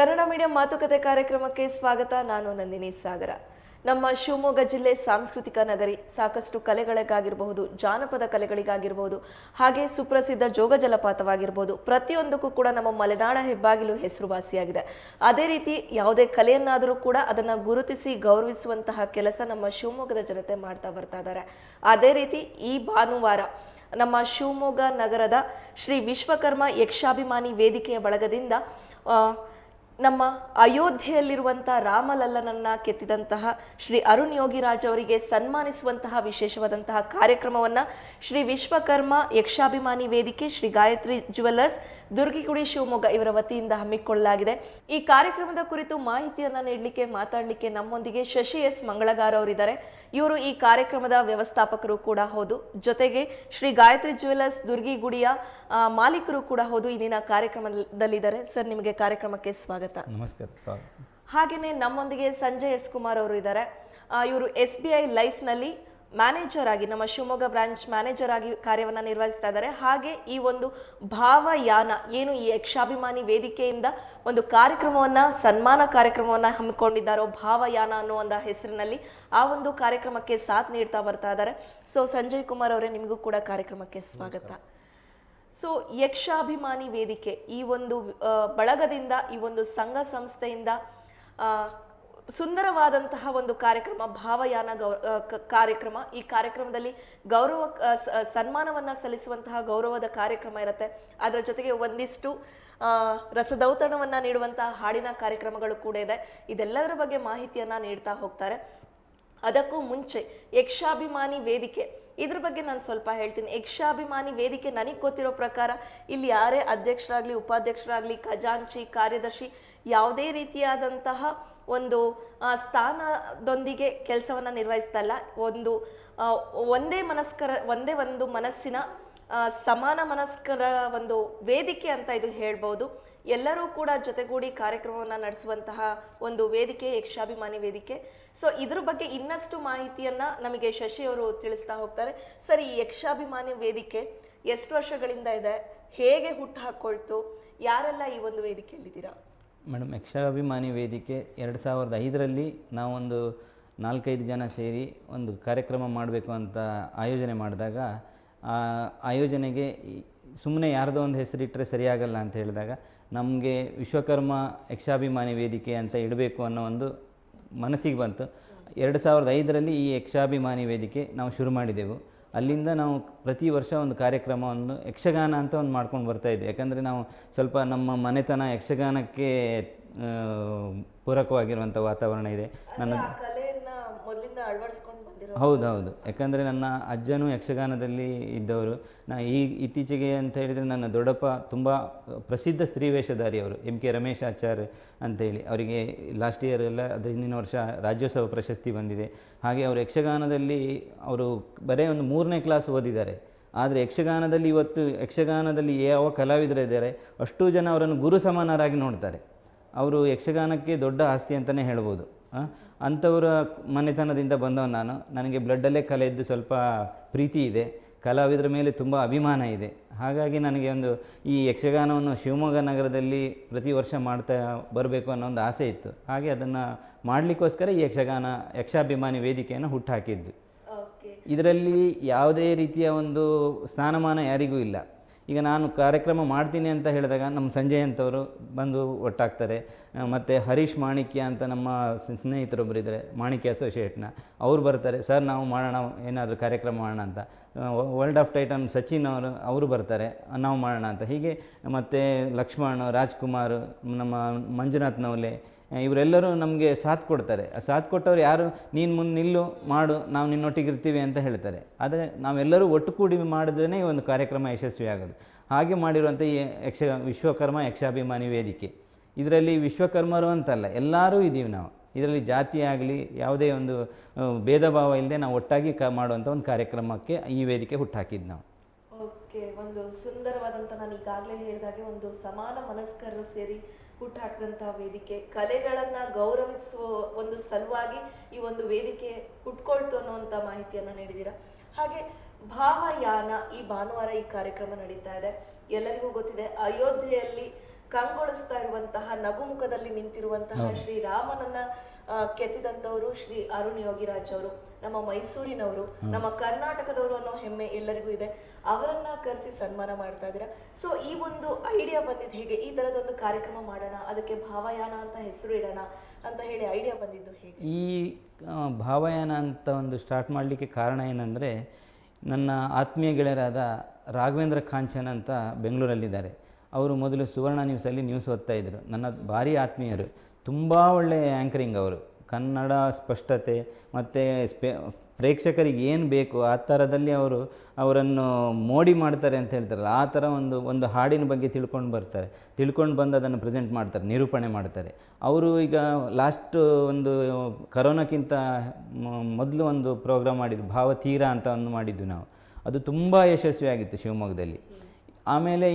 Kannada medium ಮಾತುಕತೆ ಕಾರ್ಯಕ್ರಮಕ್ಕೆ ಸ್ವಾಗತ. ನಾನು ನಂದಿನಿ ಸಾಗರ. ನಮ್ಮ ಶಿವಮೊಗ್ಗ ಜಿಲ್ಲೆ ಸಾಂಸ್ಕೃತಿಕ ನಗರಿ ಸಾಕಷ್ಟು ಕಲೆಗಳಿಗಾಗಿರಬಹುದು, ಜಾನಪದ ಕಲೆಗಳಿಗಾಗಿರಬಹುದು, ಹಾಗೆ ಸುಪ್ರಸಿದ್ಧ ಜೋಗ ಜಲಪಾತವಾಗಿರ್ಬೋದು ಪ್ರತಿಯೊಂದಕ್ಕೂ ಕೂಡ ನಮ್ಮ ಮಲೆನಾಡ ಹೆಬ್ಬಾಗಿಲು ಹೆಸರುವಾಸಿಯಾಗಿದೆ. ಅದೇ ರೀತಿ ಯಾವುದೇ ಕಲೆಯನ್ನಾದರೂ ಕೂಡ ಅದನ್ನು ಗುರುತಿಸಿ ಗೌರವಿಸುವಂತಹ ಕೆಲಸ ನಮ್ಮ ಶಿವಮೊಗ್ಗದ ಜನತೆ ಮಾಡ್ತಾ ಬರ್ತಾ ಇದ್ದಾರೆ. ಅದೇ ರೀತಿ ಈ ಭಾನುವಾರ ನಮ್ಮ ಶಿವಮೊಗ್ಗ ನಗರದ ಶ್ರೀ ವಿಶ್ವಕರ್ಮ ಯಕ್ಷಾಭಿಮಾನಿ ವೇದಿಕೆಯ ಬಳಗದಿಂದ ನಮ್ಮ ಅಯೋಧ್ಯೆಯಲ್ಲಿರುವಂಥ ರಾಮಲಲ್ಲನನ್ನ ಕೆತ್ತಿದಂತಹ ಶ್ರೀ ಅರುಣ್ ಯೋಗಿರಾಜ್ ಅವರಿಗೆ ಸನ್ಮಾನಿಸುವಂತಹ ವಿಶೇಷವಾದಂತಹ ಕಾರ್ಯಕ್ರಮವನ್ನ ಶ್ರೀ ವಿಶ್ವಕರ್ಮ ಯಕ್ಷಾಭಿಮಾನಿ ವೇದಿಕೆ ಶ್ರೀ ಗಾಯತ್ರಿ ಜುವೆಲ್ಲರ್ಸ್ ದುರ್ಗಿಗುಡಿ ಶಿವಮೊಗ್ಗ ಇವರ ವತಿಯಿಂದ ಹಮ್ಮಿಕೊಳ್ಳಲಾಗಿದೆ. ಈ ಕಾರ್ಯಕ್ರಮದ ಕುರಿತು ಮಾಹಿತಿಯನ್ನ ನೀಡಲಿಕ್ಕೆ, ಮಾತಾಡಲಿಕ್ಕೆ ನಮ್ಮೊಂದಿಗೆ ಶಶಿ ಎಸ್ ಮಂಗಳಗಾರ್ ಅವರಿದ್ದಾರೆ. ಇವರು ಈ ಕಾರ್ಯಕ್ರಮದ ವ್ಯವಸ್ಥಾಪಕರು ಕೂಡ ಹೌದು. ಜೊತೆಗೆ ಶ್ರೀ ಗಾಯತ್ರಿ ಜುವೆಲ್ಲರ್ಸ್ ದುರ್ಗಿಗುಡಿಯ ಮಾಲೀಕರು ಕೂಡ ಹೌದು. ಇಂದಿನ ಕಾರ್ಯಕ್ರಮದಲ್ಲಿದ್ದಾರೆ. ಸರ್, ನಿಮಗೆ ಕಾರ್ಯಕ್ರಮಕ್ಕೆ ಸ್ವಾಗತ. ನಮಸ್ಕಾರ ಸ್ವಾಗತ ಹಾಗೆಯೇ ನಮ್ಮೊಂದಿಗೆ ಸಂಜಯ್ ಎಸ್ ಕುಮಾರ್ ಅವರು ಇದ್ದಾರೆ. ಇವರು ಎಸ್ ಬಿ ಐ ಲೈಫ್ನಲ್ಲಿ ಮ್ಯಾನೇಜರ್ ಆಗಿ ನಮ್ಮ ಶಿವಮೊಗ್ಗ ಬ್ರಾಂಚ್ ಮ್ಯಾನೇಜರ್ ಆಗಿ ಕಾರ್ಯವನ್ನು ನಿರ್ವಹಿಸ್ತಾ ಇದ್ದಾರೆ. ಹಾಗೆ ಈ ಒಂದು ಭಾವಯಾನ ಏನು ಈ ಯಕ್ಷಾಭಿಮಾನಿ ವೇದಿಕೆಯಿಂದ ಒಂದು ಕಾರ್ಯಕ್ರಮವನ್ನ ಸನ್ಮಾನ ಕಾರ್ಯಕ್ರಮವನ್ನ ಹಮ್ಮಿಕೊಂಡಿದ್ದಾರೋ ಭಾವಯಾನ ಅನ್ನೋ ಒಂದು ಹೆಸರಿನಲ್ಲಿ ಆ ಒಂದು ಕಾರ್ಯಕ್ರಮಕ್ಕೆ ಸಾಥ್ ನೀಡ್ತಾ ಬರ್ತಾ ಇದ್ದಾರೆ. ಸೊ ಸಂಜಯ್ ಕುಮಾರ್ ಅವರೇ ನಿಮಗೂ ಕೂಡ ಕಾರ್ಯಕ್ರಮಕ್ಕೆ ಸ್ವಾಗತ. ಸೊ ಯಕ್ಷಾಭಿಮಾನಿ ವೇದಿಕೆ ಈ ಒಂದು ಬಳಗದಿಂದ, ಈ ಒಂದು ಸಂಘ ಸಂಸ್ಥೆಯಿಂದ ಸುಂದರವಾದಂತಹ ಒಂದು ಕಾರ್ಯಕ್ರಮ, ಭಾವಯಾನ ಗೌ ಕಾರ್ಯಕ್ರಮ. ಈ ಕಾರ್ಯಕ್ರಮದಲ್ಲಿ ಗೌರವ ಸನ್ಮಾನವನ್ನು ಸಲ್ಲಿಸುವಂತಹ ಗೌರವದ ಕಾರ್ಯಕ್ರಮ ಇರುತ್ತೆ. ಅದರ ಜೊತೆಗೆ ಒಂದಿಷ್ಟು ರಸದೌತಣವನ್ನ ನೀಡುವಂತಹ ಹಾಡಿನ ಕಾರ್ಯಕ್ರಮಗಳು ಕೂಡ ಇದೆ. ಇದೆಲ್ಲದರ ಬಗ್ಗೆ ಮಾಹಿತಿಯನ್ನು ನೀಡ್ತಾ ಹೋಗ್ತಾರೆ. ಅದಕ್ಕೂ ಮುಂಚೆ, ಯಕ್ಷಾಭಿಮಾನಿ ವೇದಿಕೆ ಇದ್ರ ಬಗ್ಗೆ ನಾನು ಸ್ವಲ್ಪ ಹೇಳ್ತೀನಿ. ಯಕ್ಷಾಭಿಮಾನಿ ವೇದಿಕೆ ನನಗೆ ಗೊತ್ತಿರೋ ಪ್ರಕಾರ ಇಲ್ಲಿ ಯಾರೇ ಅಧ್ಯಕ್ಷರಾಗಲಿ, ಉಪಾಧ್ಯಕ್ಷರಾಗಲಿ, ಖಜಾಂಚಿ, ಕಾರ್ಯದರ್ಶಿ ಯಾವುದೇ ರೀತಿಯಾದಂತಹ ಒಂದು ಸ್ಥಾನದೊಂದಿಗೆ ಕೆಲಸವನ್ನ ನಿರ್ವಹಿಸ್ತಲ್ಲ ಒಂದು ಒಂದೇ ಮನಸ್ಕರ, ಒಂದೇ ಒಂದು ಮನಸ್ಸಿನ ಸಮಾನ ಮನಸ್ಕರ ಒಂದು ವೇದಿಕೆ ಅಂತ ಇದು ಹೇಳ್ಬೋದು. ಎಲ್ಲರೂ ಕೂಡ ಜೊತೆಗೂಡಿ ಕಾರ್ಯಕ್ರಮವನ್ನು ನಡೆಸುವಂತಹ ಒಂದು ವೇದಿಕೆ, ಯಕ್ಷಾಭಿಮಾನಿ ವೇದಿಕೆ. ಸೊ ಇದ್ರ ಬಗ್ಗೆ ಇನ್ನಷ್ಟು ಮಾಹಿತಿಯನ್ನು ನಮಗೆ ಶಶಿ ಅವರು ತಿಳಿಸ್ತಾ ಹೋಗ್ತಾರೆ. ಸರ್, ಈ ಯಕ್ಷಾಭಿಮಾನಿ ವೇದಿಕೆ ಎಷ್ಟು ವರ್ಷಗಳಿಂದ ಇದೆ? ಹೇಗೆ ಹುಟ್ಟು ಹಾಕ್ಕೊಳ್ತು ಯಾರೆಲ್ಲ ಈ ಒಂದು ವೇದಿಕೆಯಲ್ಲಿದ್ದೀರಾ? ಮೇಡಮ್, ಯಕ್ಷಾಭಿಮಾನಿ ವೇದಿಕೆ ಎರಡು ಸಾವಿರದ ಐದರಲ್ಲಿ ನಾವೊಂದು ನಾಲ್ಕೈದು ಜನ ಸೇರಿ ಒಂದು ಕಾರ್ಯಕ್ರಮ ಮಾಡಬೇಕು ಅಂತ ಆಯೋಜನೆ ಮಾಡಿದಾಗ ಆಯೋಜನೆಗೆ ಸುಮ್ಮನೆ ಯಾರದೋ ಒಂದು ಹೆಸರಿಟ್ಟರೆ ಸರಿಯಾಗಲ್ಲ ಅಂತ ಹೇಳಿದಾಗ ನಮಗೆ ವಿಶ್ವಕರ್ಮ ಯಕ್ಷಾಭಿಮಾನಿ ವೇದಿಕೆ ಅಂತ ಇಡಬೇಕು ಅನ್ನೋ ಒಂದು ಮನಸ್ಸಿಗೆ ಬಂತು. ಎರಡು ಸಾವಿರದ ಐದರಲ್ಲಿ ಈ ಯಕ್ಷಾಭಿಮಾನಿ ವೇದಿಕೆ ನಾವು ಶುರು ಮಾಡಿದೆವು. ಅಲ್ಲಿಂದ ನಾವು ಪ್ರತಿ ವರ್ಷ ಒಂದು ಕಾರ್ಯಕ್ರಮವನ್ನು ಯಕ್ಷಗಾನ ಅಂತ ಒಂದು ಮಾಡ್ಕೊಂಡು ಬರ್ತಾ ಇದ್ದೆ. ಯಾಕಂದರೆ ನಾವು ಸ್ವಲ್ಪ ನಮ್ಮ ಮನೆತನ ಯಕ್ಷಗಾನಕ್ಕೆ ಆ, ಪೂರಕವಾಗಿರುವಂಥ ವಾತಾವರಣ ಇದೆ. ನನ್ನ ಆ ಮೊದಲಿಂದ ಅಳವಡಿಸ್ಕೊಂಡು ಹೌದು ಹೌದು ಯಾಕಂದರೆ ನನ್ನ ಅಜ್ಜನೂ ಯಕ್ಷಗಾನದಲ್ಲಿ ಇದ್ದವರು. ನಾ ಈ ಇತ್ತೀಚೆಗೆ ಅಂತ ಹೇಳಿದರೆ ನನ್ನ ದೊಡ್ಡಪ್ಪ ತುಂಬ ಪ್ರಸಿದ್ಧ ಸ್ತ್ರೀ ವೇಷಧಾರಿ ಅವರು ಎಂ ಕೆ ರಮೇಶ್ ಆಚಾರ್ ಅಂತೇಳಿ. ಅವರಿಗೆ ಲಾಸ್ಟ್ ಇಯರ್ ಎಲ್ಲ ಅದ್ರ ಹಿಂದಿನ ವರ್ಷ ರಾಜ್ಯೋತ್ಸವ ಪ್ರಶಸ್ತಿ ಬಂದಿದೆ. ಹಾಗೆ ಅವರು ಯಕ್ಷಗಾನದಲ್ಲಿ ಅವರು ಬರೀ ಒಂದು ಮೂರನೇ ಕ್ಲಾಸ್ ಓದಿದ್ದಾರೆ. ಆದರೆ ಯಕ್ಷಗಾನದಲ್ಲಿ ಇವತ್ತು, ಯಕ್ಷಗಾನದಲ್ಲಿ ಯಾವ ಕಲಾವಿದರಿದ್ದಾರೆ ಅಷ್ಟು ಜನ ಅವರನ್ನು ಗುರು ಸಮಾನರಾಗಿ ನೋಡ್ತಾರೆ. ಅವರು ಯಕ್ಷಗಾನಕ್ಕೆ ದೊಡ್ಡ ಆಸ್ತಿ ಅಂತಲೇ ಹೇಳ್ಬೋದು. ಅಂಥವರ ಮನೆತನದಿಂದ ಬಂದವ ನಾನು. ನನಗೆ ಬ್ಲಡ್ಡಲ್ಲೇ ಕಲೆ ಇದ್ದು ಸ್ವಲ್ಪ ಪ್ರೀತಿ ಇದೆ. ಕಲಾವಿದರ ಮೇಲೆ ತುಂಬ ಅಭಿಮಾನ ಇದೆ. ಹಾಗಾಗಿ ನನಗೆ ಒಂದು ಈ ಯಕ್ಷಗಾನವನ್ನು ಶಿವಮೊಗ್ಗ ನಗರದಲ್ಲಿ ಪ್ರತಿ ವರ್ಷ ಮಾಡ್ತಾ ಬರಬೇಕು ಅನ್ನೋ ಒಂದು ಆಸೆ ಇತ್ತು. ಹಾಗೆ ಅದನ್ನು ಮಾಡಲಿಕ್ಕೋಸ್ಕರ ಈ ಯಕ್ಷಗಾನ ಯಕ್ಷಾಭಿಮಾನಿ ವೇದಿಕೆಯನ್ನು ಹುಟ್ಟುಹಾಕಿದ್ದು ಇದರಲ್ಲಿ ಯಾವುದೇ ರೀತಿಯ ಒಂದು ಸ್ಥಾನಮಾನ ಯಾರಿಗೂ ಇಲ್ಲ. ಈಗ ನಾನು ಕಾರ್ಯಕ್ರಮ ಮಾಡ್ತೀನಿ ಅಂತ ಹೇಳಿದಾಗ ನಮ್ಮ ಸಂಜಯ್ ಅಂತವರು ಬಂದು ಒಟ್ಟಾಗ್ತಾರೆ. ಮತ್ತು ಹರೀಶ್ ಮಾಣಿಕ್ಯ ಅಂತ ನಮ್ಮ ಸ್ನೇಹಿತರೊಬ್ಬರು ಇದ್ದಾರೆ, ಮಾಣಿಕ್ಯ ಅಸೋಸಿಯೇಟ್ನ ಅವ್ರು ಬರ್ತಾರೆ, ಸರ್ ನಾವು ಮಾಡೋಣ, ಏನಾದರೂ ಕಾರ್ಯಕ್ರಮ ಮಾಡೋಣ ಅಂತ. ವರ್ಲ್ಡ್ ಆಫ್ ಟೈಟನ್ ಸಚಿನ್ ಅವರು ಅವರು ಬರ್ತಾರೆ, ನಾವು ಮಾಡೋಣ ಅಂತ. ಹೀಗೆ ಮತ್ತು ಲಕ್ಷ್ಮಣ್, ರಾಜ್ಕುಮಾರ್, ನಮ್ಮ ಮಂಜುನಾಥ್ ನವಲೆ ಇವರೆಲ್ಲರೂ ನಮಗೆ ಸಾಥ್ ಕೊಡ್ತಾರೆ. ಆ ಸಾಥ್ ಕೊಟ್ಟವ್ರು ಯಾರು? ನೀನು ಮುಂದೆ ನಿಲ್ಲು, ಮಾಡು, ನಾವು ನಿನ್ನೊಟ್ಟಿಗೆ ಇರ್ತೀವಿ ಅಂತ ಹೇಳ್ತಾರೆ. ಆದರೆ ನಾವೆಲ್ಲರೂ ಒಟ್ಟು ಕೂಡಿ ಮಾಡಿದ್ರೇ ಈ ಒಂದು ಕಾರ್ಯಕ್ರಮ ಯಶಸ್ವಿ ಆಗೋದು ಹಾಗೆ ಮಾಡಿರುವಂಥ ಈ ಯಕ್ಷ, ವಿಶ್ವಕರ್ಮ ಯಕ್ಷಾಭಿಮಾನಿ ವೇದಿಕೆ. ಇದರಲ್ಲಿ ವಿಶ್ವಕರ್ಮರು ಅಂತಲ್ಲ, ಎಲ್ಲರೂ ಇದ್ದೀವಿ ನಾವು. ಇದರಲ್ಲಿ ಜಾತಿ ಆಗಲಿ, ಯಾವುದೇ ಒಂದು ಭೇದ ಭಾವ ಇಲ್ಲದೆ ನಾವು ಒಟ್ಟಾಗಿ ಕ ಮಾಡುವಂಥ ಒಂದು ಕಾರ್ಯಕ್ರಮಕ್ಕೆ ಈ ವೇದಿಕೆ ಹುಟ್ಟಾಕಿದ್ದು ನಾವು. ಓಕೆ, ಒಂದು ಸುಂದರವಾದಂತ ನಾನು ಈಗಾಗಲೇ ಹೇಳಿದಾಗೆ ಒಂದು ಸಮಾನ ಮನಸ್ಕರು ಸೇರಿ ಹುಟ್ಟಾಕಿದಂತಹ ವೇದಿಕೆ ಕಲೆಗಳನ್ನ ಗೌರವಿಸುವ ಒಂದು ಸಲುವಾಗಿ ಈ ಒಂದು ವೇದಿಕೆ ಹುಟ್ಕೊಳ್ತು ಅನ್ನುವಂತ ಮಾಹಿತಿಯನ್ನ ನೀಡಿದೀರಾ? ಹಾಗೆ ಭಾವಯಾನ ಈ ಭಾನುವಾರ ಈ ಕಾರ್ಯಕ್ರಮ ನಡೀತಾ ಇದೆ. ಎಲ್ಲರಿಗೂ ಗೊತ್ತಿದೆ ಅಯೋಧ್ಯೆಯಲ್ಲಿ ಕಂಗೊಳಿಸ್ತಾ ಇರುವಂತಹ ನಗುಮುಖದಲ್ಲಿ ನಿಂತಿರುವಂತಹ ಶ್ರೀ ಕೆತ್ತಿದಂತವರು ಶ್ರೀ ಅರುಣ್ ಯೋಗಿರಾಜ್ ಅವರು ನಮ್ಮ ಮೈಸೂರಿನವರು ನಮ್ಮ ಕರ್ನಾಟಕದವರು ಅನ್ನೋ ಹೆಮ್ಮೆ ಎಲ್ಲರಿಗೂ ಇದೆ. ಅವರನ್ನ ಕರೆಸಿ ಸನ್ಮಾನ ಮಾಡ್ತಾ ಇದ್ದೀರಾ. ಸೊ ಈ ಒಂದು ಐಡಿಯಾ ಬಂದಿದ್ದು ಹೇಗೆ? ಈ ಥರದೊಂದು ಕಾರ್ಯಕ್ರಮ ಮಾಡೋಣ ಅದಕ್ಕೆ ಭಾವಯಾನ ಅಂತ ಹೆಸರು ಇಡೋಣ ಅಂತ ಹೇಳಿ ಐಡಿಯಾ ಬಂದಿದ್ದು ಹೇಗೆ? ಈ ಭಾವಯಾನ ಅಂತ ಒಂದು ಸ್ಟಾರ್ಟ್ ಮಾಡಲಿಕ್ಕೆ ಕಾರಣ ಏನಂದರೆ ನನ್ನ ಆತ್ಮೀಯ ಗೆಳೆಯರಾದ ರಾಘವೇಂದ್ರ ಕಾಂಚನ್ ಅಂತ ಬೆಂಗಳೂರಲ್ಲಿದ್ದಾರೆ. ಅವರು ಮೊದಲು ಸುವರ್ಣ ನ್ಯೂಸಲ್ಲಿ ನ್ಯೂಸ್ ಓದ್ತಾ ಇದ್ದರು ನನ್ನ ಭಾರಿ ಆತ್ಮೀಯರು. ತುಂಬ ಒಳ್ಳೆಯ ಆ್ಯಂಕರಿಂಗ್ ಅವರು. ಕನ್ನಡ ಸ್ಪಷ್ಟತೆ ಮತ್ತು ಸ್ಪೇ, ಪ್ರೇಕ್ಷಕರಿಗೆ ಏನು ಬೇಕು ಆ ಥರದಲ್ಲಿ ಅವರು, ಅವರನ್ನು ಮೋಡಿ ಮಾಡ್ತಾರೆ ಅಂತ ಹೇಳ್ತಾರಲ್ಲ, ಆ ಥರ ಒಂದು ಒಂದು ಹಾಡಿನ ಬಗ್ಗೆ ತಿಳ್ಕೊಂಡು ಬರ್ತಾರೆ. ತಿಳ್ಕೊಂಡು ಬಂದು ಅದನ್ನು ಪ್ರೆಸೆಂಟ್ ಮಾಡ್ತಾರೆ, ನಿರೂಪಣೆ ಮಾಡ್ತಾರೆ. ಅವರು ಈಗ ಲಾಸ್ಟ್ ಒಂದು ಕರೋನಾಕ್ಕಿಂತ ಮೊದಲು ಒಂದು ಪ್ರೋಗ್ರಾಮ್ ಮಾಡಿದ್ದು ಭಾವತೀರ ಅಂತ ಒಂದು ಮಾಡಿದ್ವಿ ನಾವು. ಅದು ತುಂಬ ಯಶಸ್ವಿಯಾಗಿತ್ತು ಶಿವಮೊಗ್ಗದಲ್ಲಿ. ಆಮೇಲೆ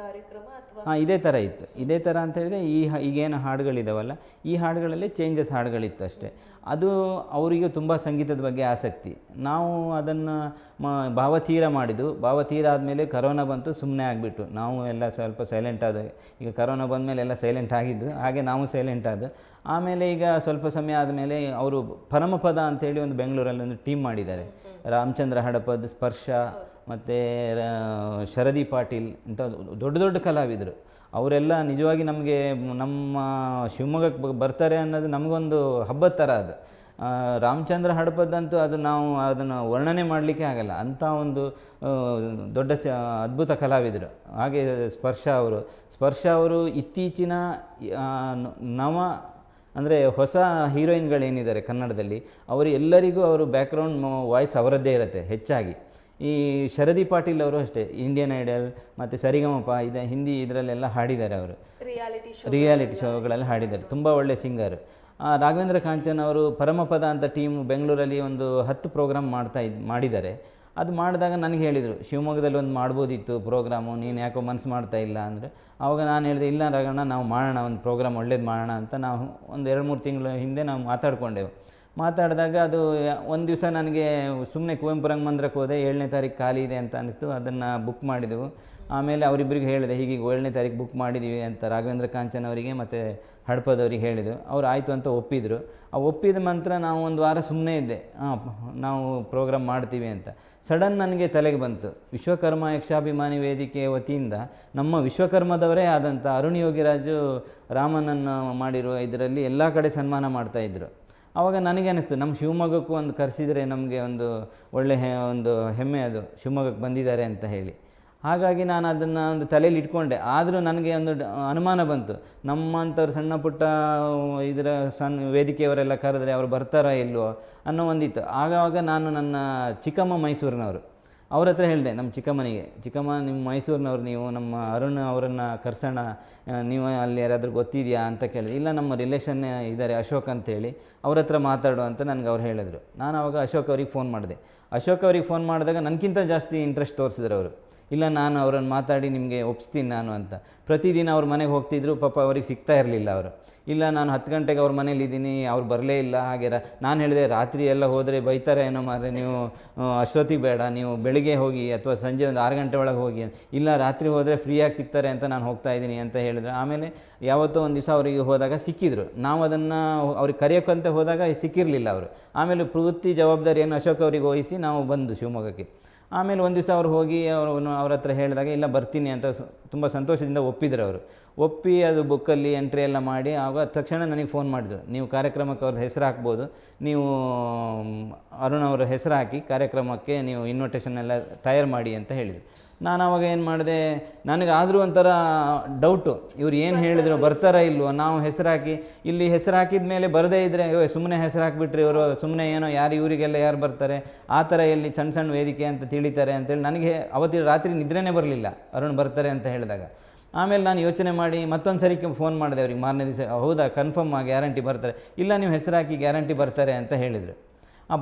ಕಾರ್ಯಕ್ರಮ ಅಥವಾ ಹಾಂ ಇದೇ ಥರ ಇತ್ತು. ಇದೇ ಥರ ಅಂತ ಹೇಳಿದ್ರೆ ಈ ಹ- ಈಗೇನು ಹಾಡುಗಳಿದಾವಲ್ಲ ಈ ಹಾಡುಗಳಲ್ಲಿ ಚೇಂಜಸ್ ಹಾಡುಗಳಿತ್ತು ಅಷ್ಟೇ. ಅದು ಅವರಿಗೆ ತುಂಬ ಸಂಗೀತದ ಬಗ್ಗೆ ಆಸಕ್ತಿ. ನಾವು ಅದನ್ನು ಮ ಭಾವತೀರ ಮಾಡಿದ್ದು. ಭಾವತೀರ ಆದಮೇಲೆ ಕರೋನಾ ಬಂತು ಸುಮ್ಮನೆ ಆಗಿಬಿಟ್ಟು ನಾವು ಎಲ್ಲ ಸ್ವಲ್ಪ ಸೈಲೆಂಟ್ ಆದ ಈಗ ಕರೋನಾ ಬಂದಮೇಲೆ ಎಲ್ಲ ಸೈಲೆಂಟ್ ಆಗಿದ್ದು. ಹಾಗೆ ನಾವು ಸೈಲೆಂಟ್ ಆದ. ಆಮೇಲೆ ಈಗ ಸ್ವಲ್ಪ ಸಮಯ ಆದಮೇಲೆ ಅವರು ಪರಮಪದ ಅಂತೇಳಿ ಒಂದು ಬೆಂಗಳೂರಲ್ಲಿ ಒಂದು ಟೀಮ್ ಮಾಡಿದ್ದಾರೆ. ರಾಮಚಂದ್ರ ಹಡಪದ್ ಸ್ಪರ್ಶ ಮತ್ತು ಶರದಿ ಪಾಟೀಲ್ ಇಂಥ ದೊಡ್ಡ ದೊಡ್ಡ ಕಲಾವಿದರು. ಅವರೆಲ್ಲ ನಿಜವಾಗಿ ನಮಗೆ ನಮ್ಮ ಶಿವಮೊಗ್ಗಕ್ಕೆ ಬರ್ತಾರೆ ಅನ್ನೋದು ನಮಗೊಂದು ಹಬ್ಬದ ಥರ ಅದು. ರಾಮಚಂದ್ರ ಹಡಪದ್ದಂತೂ ಅದು ನಾವು ಅದನ್ನು ವರ್ಣನೆ ಮಾಡಲಿಕ್ಕೆ ಆಗಲ್ಲ. ಅಂಥ ಒಂದು ದೊಡ್ಡ ಅದ್ಭುತ ಕಲಾವಿದರು. ಹಾಗೆ ಸ್ಪರ್ಶ ಅವರು. ಸ್ಪರ್ಶ ಅವರು ಇತ್ತೀಚಿನ ನವ, ಅಂದರೆ ಹೊಸ ಹೀರೋಯಿನ್ಗಳೇನಿದ್ದಾರೆ ಕನ್ನಡದಲ್ಲಿ ಅವರು ಎಲ್ಲರಿಗೂ ಅವರು ಬ್ಯಾಕ್ಗ್ರೌಂಡ್ ವಾಯ್ಸ್ ಅವರದ್ದೇ ಇರುತ್ತೆ ಹೆಚ್ಚಾಗಿ. ಈ ಶರದಿ ಪಾಟೀಲ್ ಅವರು ಅಷ್ಟೇ ಇಂಡಿಯನ್ ಐಡಲ್ ಮತ್ತು ಸರಿಗಮಪ ಇದೆ ಹಿಂದಿ ಇದರಲ್ಲೆಲ್ಲ ಹಾಡಿದ್ದಾರೆ ಅವರು. ರಿಯಾಲಿಟಿ ಶೋ ರಿಯಾಲಿಟಿ ಶೋಗಳಲ್ಲಿ ಹಾಡಿದ್ದಾರೆ ತುಂಬ ಒಳ್ಳೆ ಸಿಂಗರ್ ರಾಘವೇಂದ್ರ ಕಾಂಚನ್ ಅವರು ಪರಮಪದ ಅಂತ ಟೀಮ್ ಬೆಂಗಳೂರಲ್ಲಿ ಒಂದು ಹತ್ತು ಪ್ರೋಗ್ರಾಮ್ ಮಾಡ್ತಾ ಇದ್ ಮಾಡಿದ್ದಾರೆ. ಅದು ಮಾಡಿದಾಗ ನನಗೆ ಹೇಳಿದರು ಶಿವಮೊಗ್ಗದಲ್ಲಿ ಒಂದು ಮಾಡ್ಬೋದಿತ್ತು ಪ್ರೋಗ್ರಾಮು ನೀನು ಯಾಕೋ ಮನಸ್ಸು ಮಾಡ್ತಾ ಇಲ್ಲ ಅಂದರೆ. ಆವಾಗ ನಾನು ಹೇಳಿದೆ ಇಲ್ಲ ರಾಘಣ್ಣ ನಾವು ಮಾಡೋಣ ಒಂದು ಪ್ರೋಗ್ರಾಮ್ ಒಳ್ಳೇದು ಮಾಡೋಣ ಅಂತ ನಾವು ಒಂದು ಎರಡು ಮೂರು ತಿಂಗಳ ಹಿಂದೆ ನಾವು ಮಾತಾಡ್ಕೊಂಡೆವು. ಮಾತಾಡಿದಾಗ ಅದು ಒಂದು ದಿವಸ ನನಗೆ ಸುಮ್ಮನೆ ಕುವೆಂಪು ರಂಗಮಂದಿರಕ್ಕೆ ಹೋದೆ, ಏಳನೇ ತಾರೀಕು ಖಾಲಿ ಇದೆ ಅಂತ ಅನಿಸ್ತು, ಅದನ್ನು ಬುಕ್ ಮಾಡಿದೆವು. ಆಮೇಲೆ ಅವರಿಬ್ಬರಿಗೆ ಹೇಳಿದೆ ಹೀಗೆ ಏಳನೇ ತಾರೀಕು ಬುಕ್ ಮಾಡಿದ್ದೀವಿ ಅಂತ ರಾಘವೇಂದ್ರ ಕಾಂಚನ್ ಅವರಿಗೆ ಮತ್ತು ಹಡ್ಪದವ್ರಿಗೆ ಹೇಳಿದ್ರು ಅವ್ರು ಆಯಿತು ಅಂತ ಒಪ್ಪಿದರು. ಆ ಒಪ್ಪಿದ ನಂತರ ನಾವು ಒಂದು ವಾರ ಸುಮ್ಮನೆ ಇದ್ದೆ ಹಾಂ ನಾವು ಪ್ರೋಗ್ರಾಮ್ ಮಾಡ್ತೀವಿ ಅಂತ. ಸಡನ್ ನನಗೆ ತಲೆಗೆ ಬಂತು. ವಿಶ್ವಕರ್ಮ ಯಕ್ಷಾಭಿಮಾನಿ ವೇದಿಕೆ ವತಿಯಿಂದ ನಮ್ಮ ವಿಶ್ವಕರ್ಮದವರೇ ಆದಂಥ ಅರುಣ್ ಯೋಗಿರಾಜು ರಾಮನನ್ನು ಮಾಡಿರುವ ಇದರಲ್ಲಿ ಎಲ್ಲ ಕಡೆ ಸನ್ಮಾನ ಮಾಡ್ತಾಯಿದ್ರು ಆವಾಗ ನನಗೆ ಅನಿಸ್ತು, ನಮ್ಮ ಶಿವಮೊಗ್ಗಕ್ಕೂ ಒಂದು ಕರೆಸಿದರೆ ನಮಗೆ ಒಂದು ಒಳ್ಳೆ ಒಂದು ಹೆಮ್ಮೆ ಅದು, ಶಿವಮೊಗ್ಗಕ್ಕೆ ಬಂದಿದ್ದಾರೆ ಅಂತ ಹೇಳಿ. ಹಾಗಾಗಿ ನಾನು ಅದನ್ನು ಒಂದು ತಲೆಯಲ್ಲಿ ಇಟ್ಕೊಂಡೆ. ಆದರೂ ನನಗೆ ಒಂದು ಅನುಮಾನ ಬಂತು. ನಮ್ಮಂಥವ್ರು ಸಣ್ಣ ಪುಟ್ಟ ಇದರ ಸಣ್ಣ ವೇದಿಕೆಯವರೆಲ್ಲ ಕರೆದ್ರೆ ಅವ್ರು ಬರ್ತಾರಾ ಇಲ್ವೋ ಅನ್ನೋ ಒಂದಿತ್ತು. ಆಗಾಗ ನಾನು ನನ್ನ ಚಿಕ್ಕಮ್ಮ ಮೈಸೂರಿನವರು. ಅವ್ರ ಹತ್ರ ಹೇಳಿದೆ ನಮ್ಮ ಚಿಕ್ಕಮ್ಮನಿಗೆ, ಚಿಕ್ಕಮ್ಮ ನಿಮ್ಮ ಮೈಸೂರಿನವ್ರು ನೀವು, ನಮ್ಮ ಅರುಣ್ ಅವರನ್ನು ಕರ್ಸೋಣ ನೀವು ಅಲ್ಲಿ ಯಾರಾದರೂ ಗೊತ್ತಿದೆಯಾ? ಅಂತ ಕೇಳಿದೆ. ಇಲ್ಲ, ನಮ್ಮ ರಿಲೇಷನ್ ಇದ್ದಾರೆ ಅಶೋಕ್ ಅಂತೇಳಿ. ಅವ್ರ ಹತ್ರ ಮಾತಾಡು ಅಂತ ನನಗೆ ಅವ್ರು ಹೇಳಿದ್ರು. ನಾನು ಅವಾಗ ಅಶೋಕ್ ಅವ್ರಿಗೆ ಫೋನ್ ಮಾಡಿದೆ. ಅಶೋಕ್ ಅವ್ರಿಗೆ ಫೋನ್ ಮಾಡಿದಾಗ ನನಗಿಂತ ಜಾಸ್ತಿ ಇಂಟ್ರೆಸ್ಟ್ ತೋರಿಸಿದ್ರು ಅವರು. ಇಲ್ಲ, ನಾನು ಅವರನ್ನು ಮಾತಾಡಿ ನಿಮಗೆ ಒಪ್ಪಿಸ್ತೀನಿ ನಾನು ಅಂತ. ಪ್ರತಿದಿನ ಅವ್ರ ಮನೆಗೆ ಹೋಗ್ತಿದ್ರು, ಪಾಪ ಅವ್ರಿಗೆ ಸಿಗ್ತಾ ಇರಲಿಲ್ಲ ಅವರು. ಇಲ್ಲ, ನಾನು ಹತ್ತು ಗಂಟೆಗೆ ಅವ್ರ ಮನೇಲಿ ಇದ್ದೀನಿ, ಅವ್ರು ಬರಲೇ ಇಲ್ಲ ಹಾಗೆ ನಾನು ಹೇಳಿದೆ, ರಾತ್ರಿ ಎಲ್ಲ ಹೋದರೆ ಬೈತಾರೆ, ಏನೋ ಮಾರೆ ನೀವು ಅಷ್ಟೊತ್ತಿಗೆ ಬೇಡ, ನೀವು ಬೆಳಿಗ್ಗೆ ಹೋಗಿ ಅಥವಾ ಸಂಜೆ ಒಂದು ಆರು ಗಂಟೆ ಒಳಗೆ ಹೋಗಿ ಇಲ್ಲ, ರಾತ್ರಿ ಹೋದರೆ ಫ್ರೀಯಾಗಿ ಸಿಗ್ತಾರೆ ಅಂತ ನಾನು ಹೋಗ್ತಾ ಇದ್ದೀನಿ ಅಂತ ಹೇಳಿದ್ರು. ಆಮೇಲೆ ಯಾವತ್ತೋ ಒಂದು ದಿವಸ ಅವರಿಗೆ ಹೋದಾಗ ಸಿಕ್ಕಿದ್ರು. ನಾವು ಅದನ್ನು ಅವ್ರಿಗೆ ಕರೆಯೋಕ್ಕಂತ ಹೋದಾಗ ಸಿಕ್ಕಿರಲಿಲ್ಲ ಅವರು. ಆಮೇಲೆ ಪ್ರವೃತ್ತಿ ಜವಾಬ್ದಾರಿಯನ್ನು ಅಶೋಕ್ ಅವರಿಗೆ ವಹಿಸಿ ನಾವು ಬಂದು ಶಿವಮೊಗ್ಗಕ್ಕೆ. ಆಮೇಲೆ ಒಂದು ದಿವಸ ಅವ್ರು ಹೋಗಿ ಅವರು ಅವ್ರ ಹತ್ರ ಹೇಳಿದಾಗ, ಇಲ್ಲ, ಬರ್ತೀನಿ ಅಂತ ತುಂಬ ಸಂತೋಷದಿಂದ ಒಪ್ಪಿದ್ರು ಅವರು. ಒಪ್ಪಿ ಅದು ಬುಕ್ಕಲ್ಲಿ ಎಂಟ್ರಿ ಎಲ್ಲ ಮಾಡಿ, ಆಗ ತಕ್ಷಣ ನನಗೆ ಫೋನ್ ಮಾಡಿದ್ರು. ನೀವು ಕಾರ್ಯಕ್ರಮಕ್ಕೆ ಅವ್ರದ್ದು ಹೆಸರು ಹಾಕ್ಬೋದು. ನೀವು ಅರುಣ್ ಅವರ ಹೆಸರು ಹಾಕಿ ಕಾರ್ಯಕ್ರಮಕ್ಕೆ ನೀವು ಇನ್ವಿಟೇಷನ್ ಎಲ್ಲ ತಯಾರು ಮಾಡಿ ಅಂತ ಹೇಳಿದರು. ನಾನು ಅವಾಗ ಏನು ಮಾಡಿದೆ ನನಗೆ ಆದರೂ ಒಂಥರ ಡೌಟು ಇವ್ರು ಏನು ಹೇಳಿದ್ರು ಬರ್ತಾರಾ ಇಲ್ವೋ ನಾವು ಹೆಸರಾಕಿ ಇಲ್ಲಿ ಹೆಸರು ಹಾಕಿದ ಮೇಲೆ ಬರದೇ ಇದ್ದರೆ ಸುಮ್ಮನೆ ಹೆಸರು ಹಾಕಿಬಿಟ್ರಿ ಇವರು ಸುಮ್ಮನೆ ಏನೋ ಯಾರು ಇವರಿಗೆಲ್ಲ ಯಾರು ಬರ್ತಾರೆ ಆ ಥರ ಎಲ್ಲಿ ಸಣ್ಣ ಸಣ್ಣ ವೇದಿಕೆ ಅಂತ ತಿಳಿತಾರೆ ಅಂತೇಳಿ ನನಗೆ ಅವತ್ತಿನ ರಾತ್ರಿ ನಿದ್ರೆನೇ ಬರಲಿಲ್ಲ ಅರುಣ್ ಬರ್ತಾರೆ ಅಂತ ಹೇಳಿದಾಗ. ಆಮೇಲೆ ನಾನು ಯೋಚನೆ ಮಾಡಿ ಮತ್ತೊಂದು ಸರಿ ಫೋನ್ ಮಾಡಿದೆ ಅವ್ರಿಗೆ ಮಾರನೇ ದಿವಸ ಹೌದಾ ಕನ್ಫರ್ಮ್ ಗ್ಯಾರಂಟಿ ಬರ್ತಾರೆ. ಇಲ್ಲ ನೀವು ಹೆಸರು ಹಾಕಿ ಗ್ಯಾರಂಟಿ ಬರ್ತಾರೆ ಅಂತ ಹೇಳಿದರು.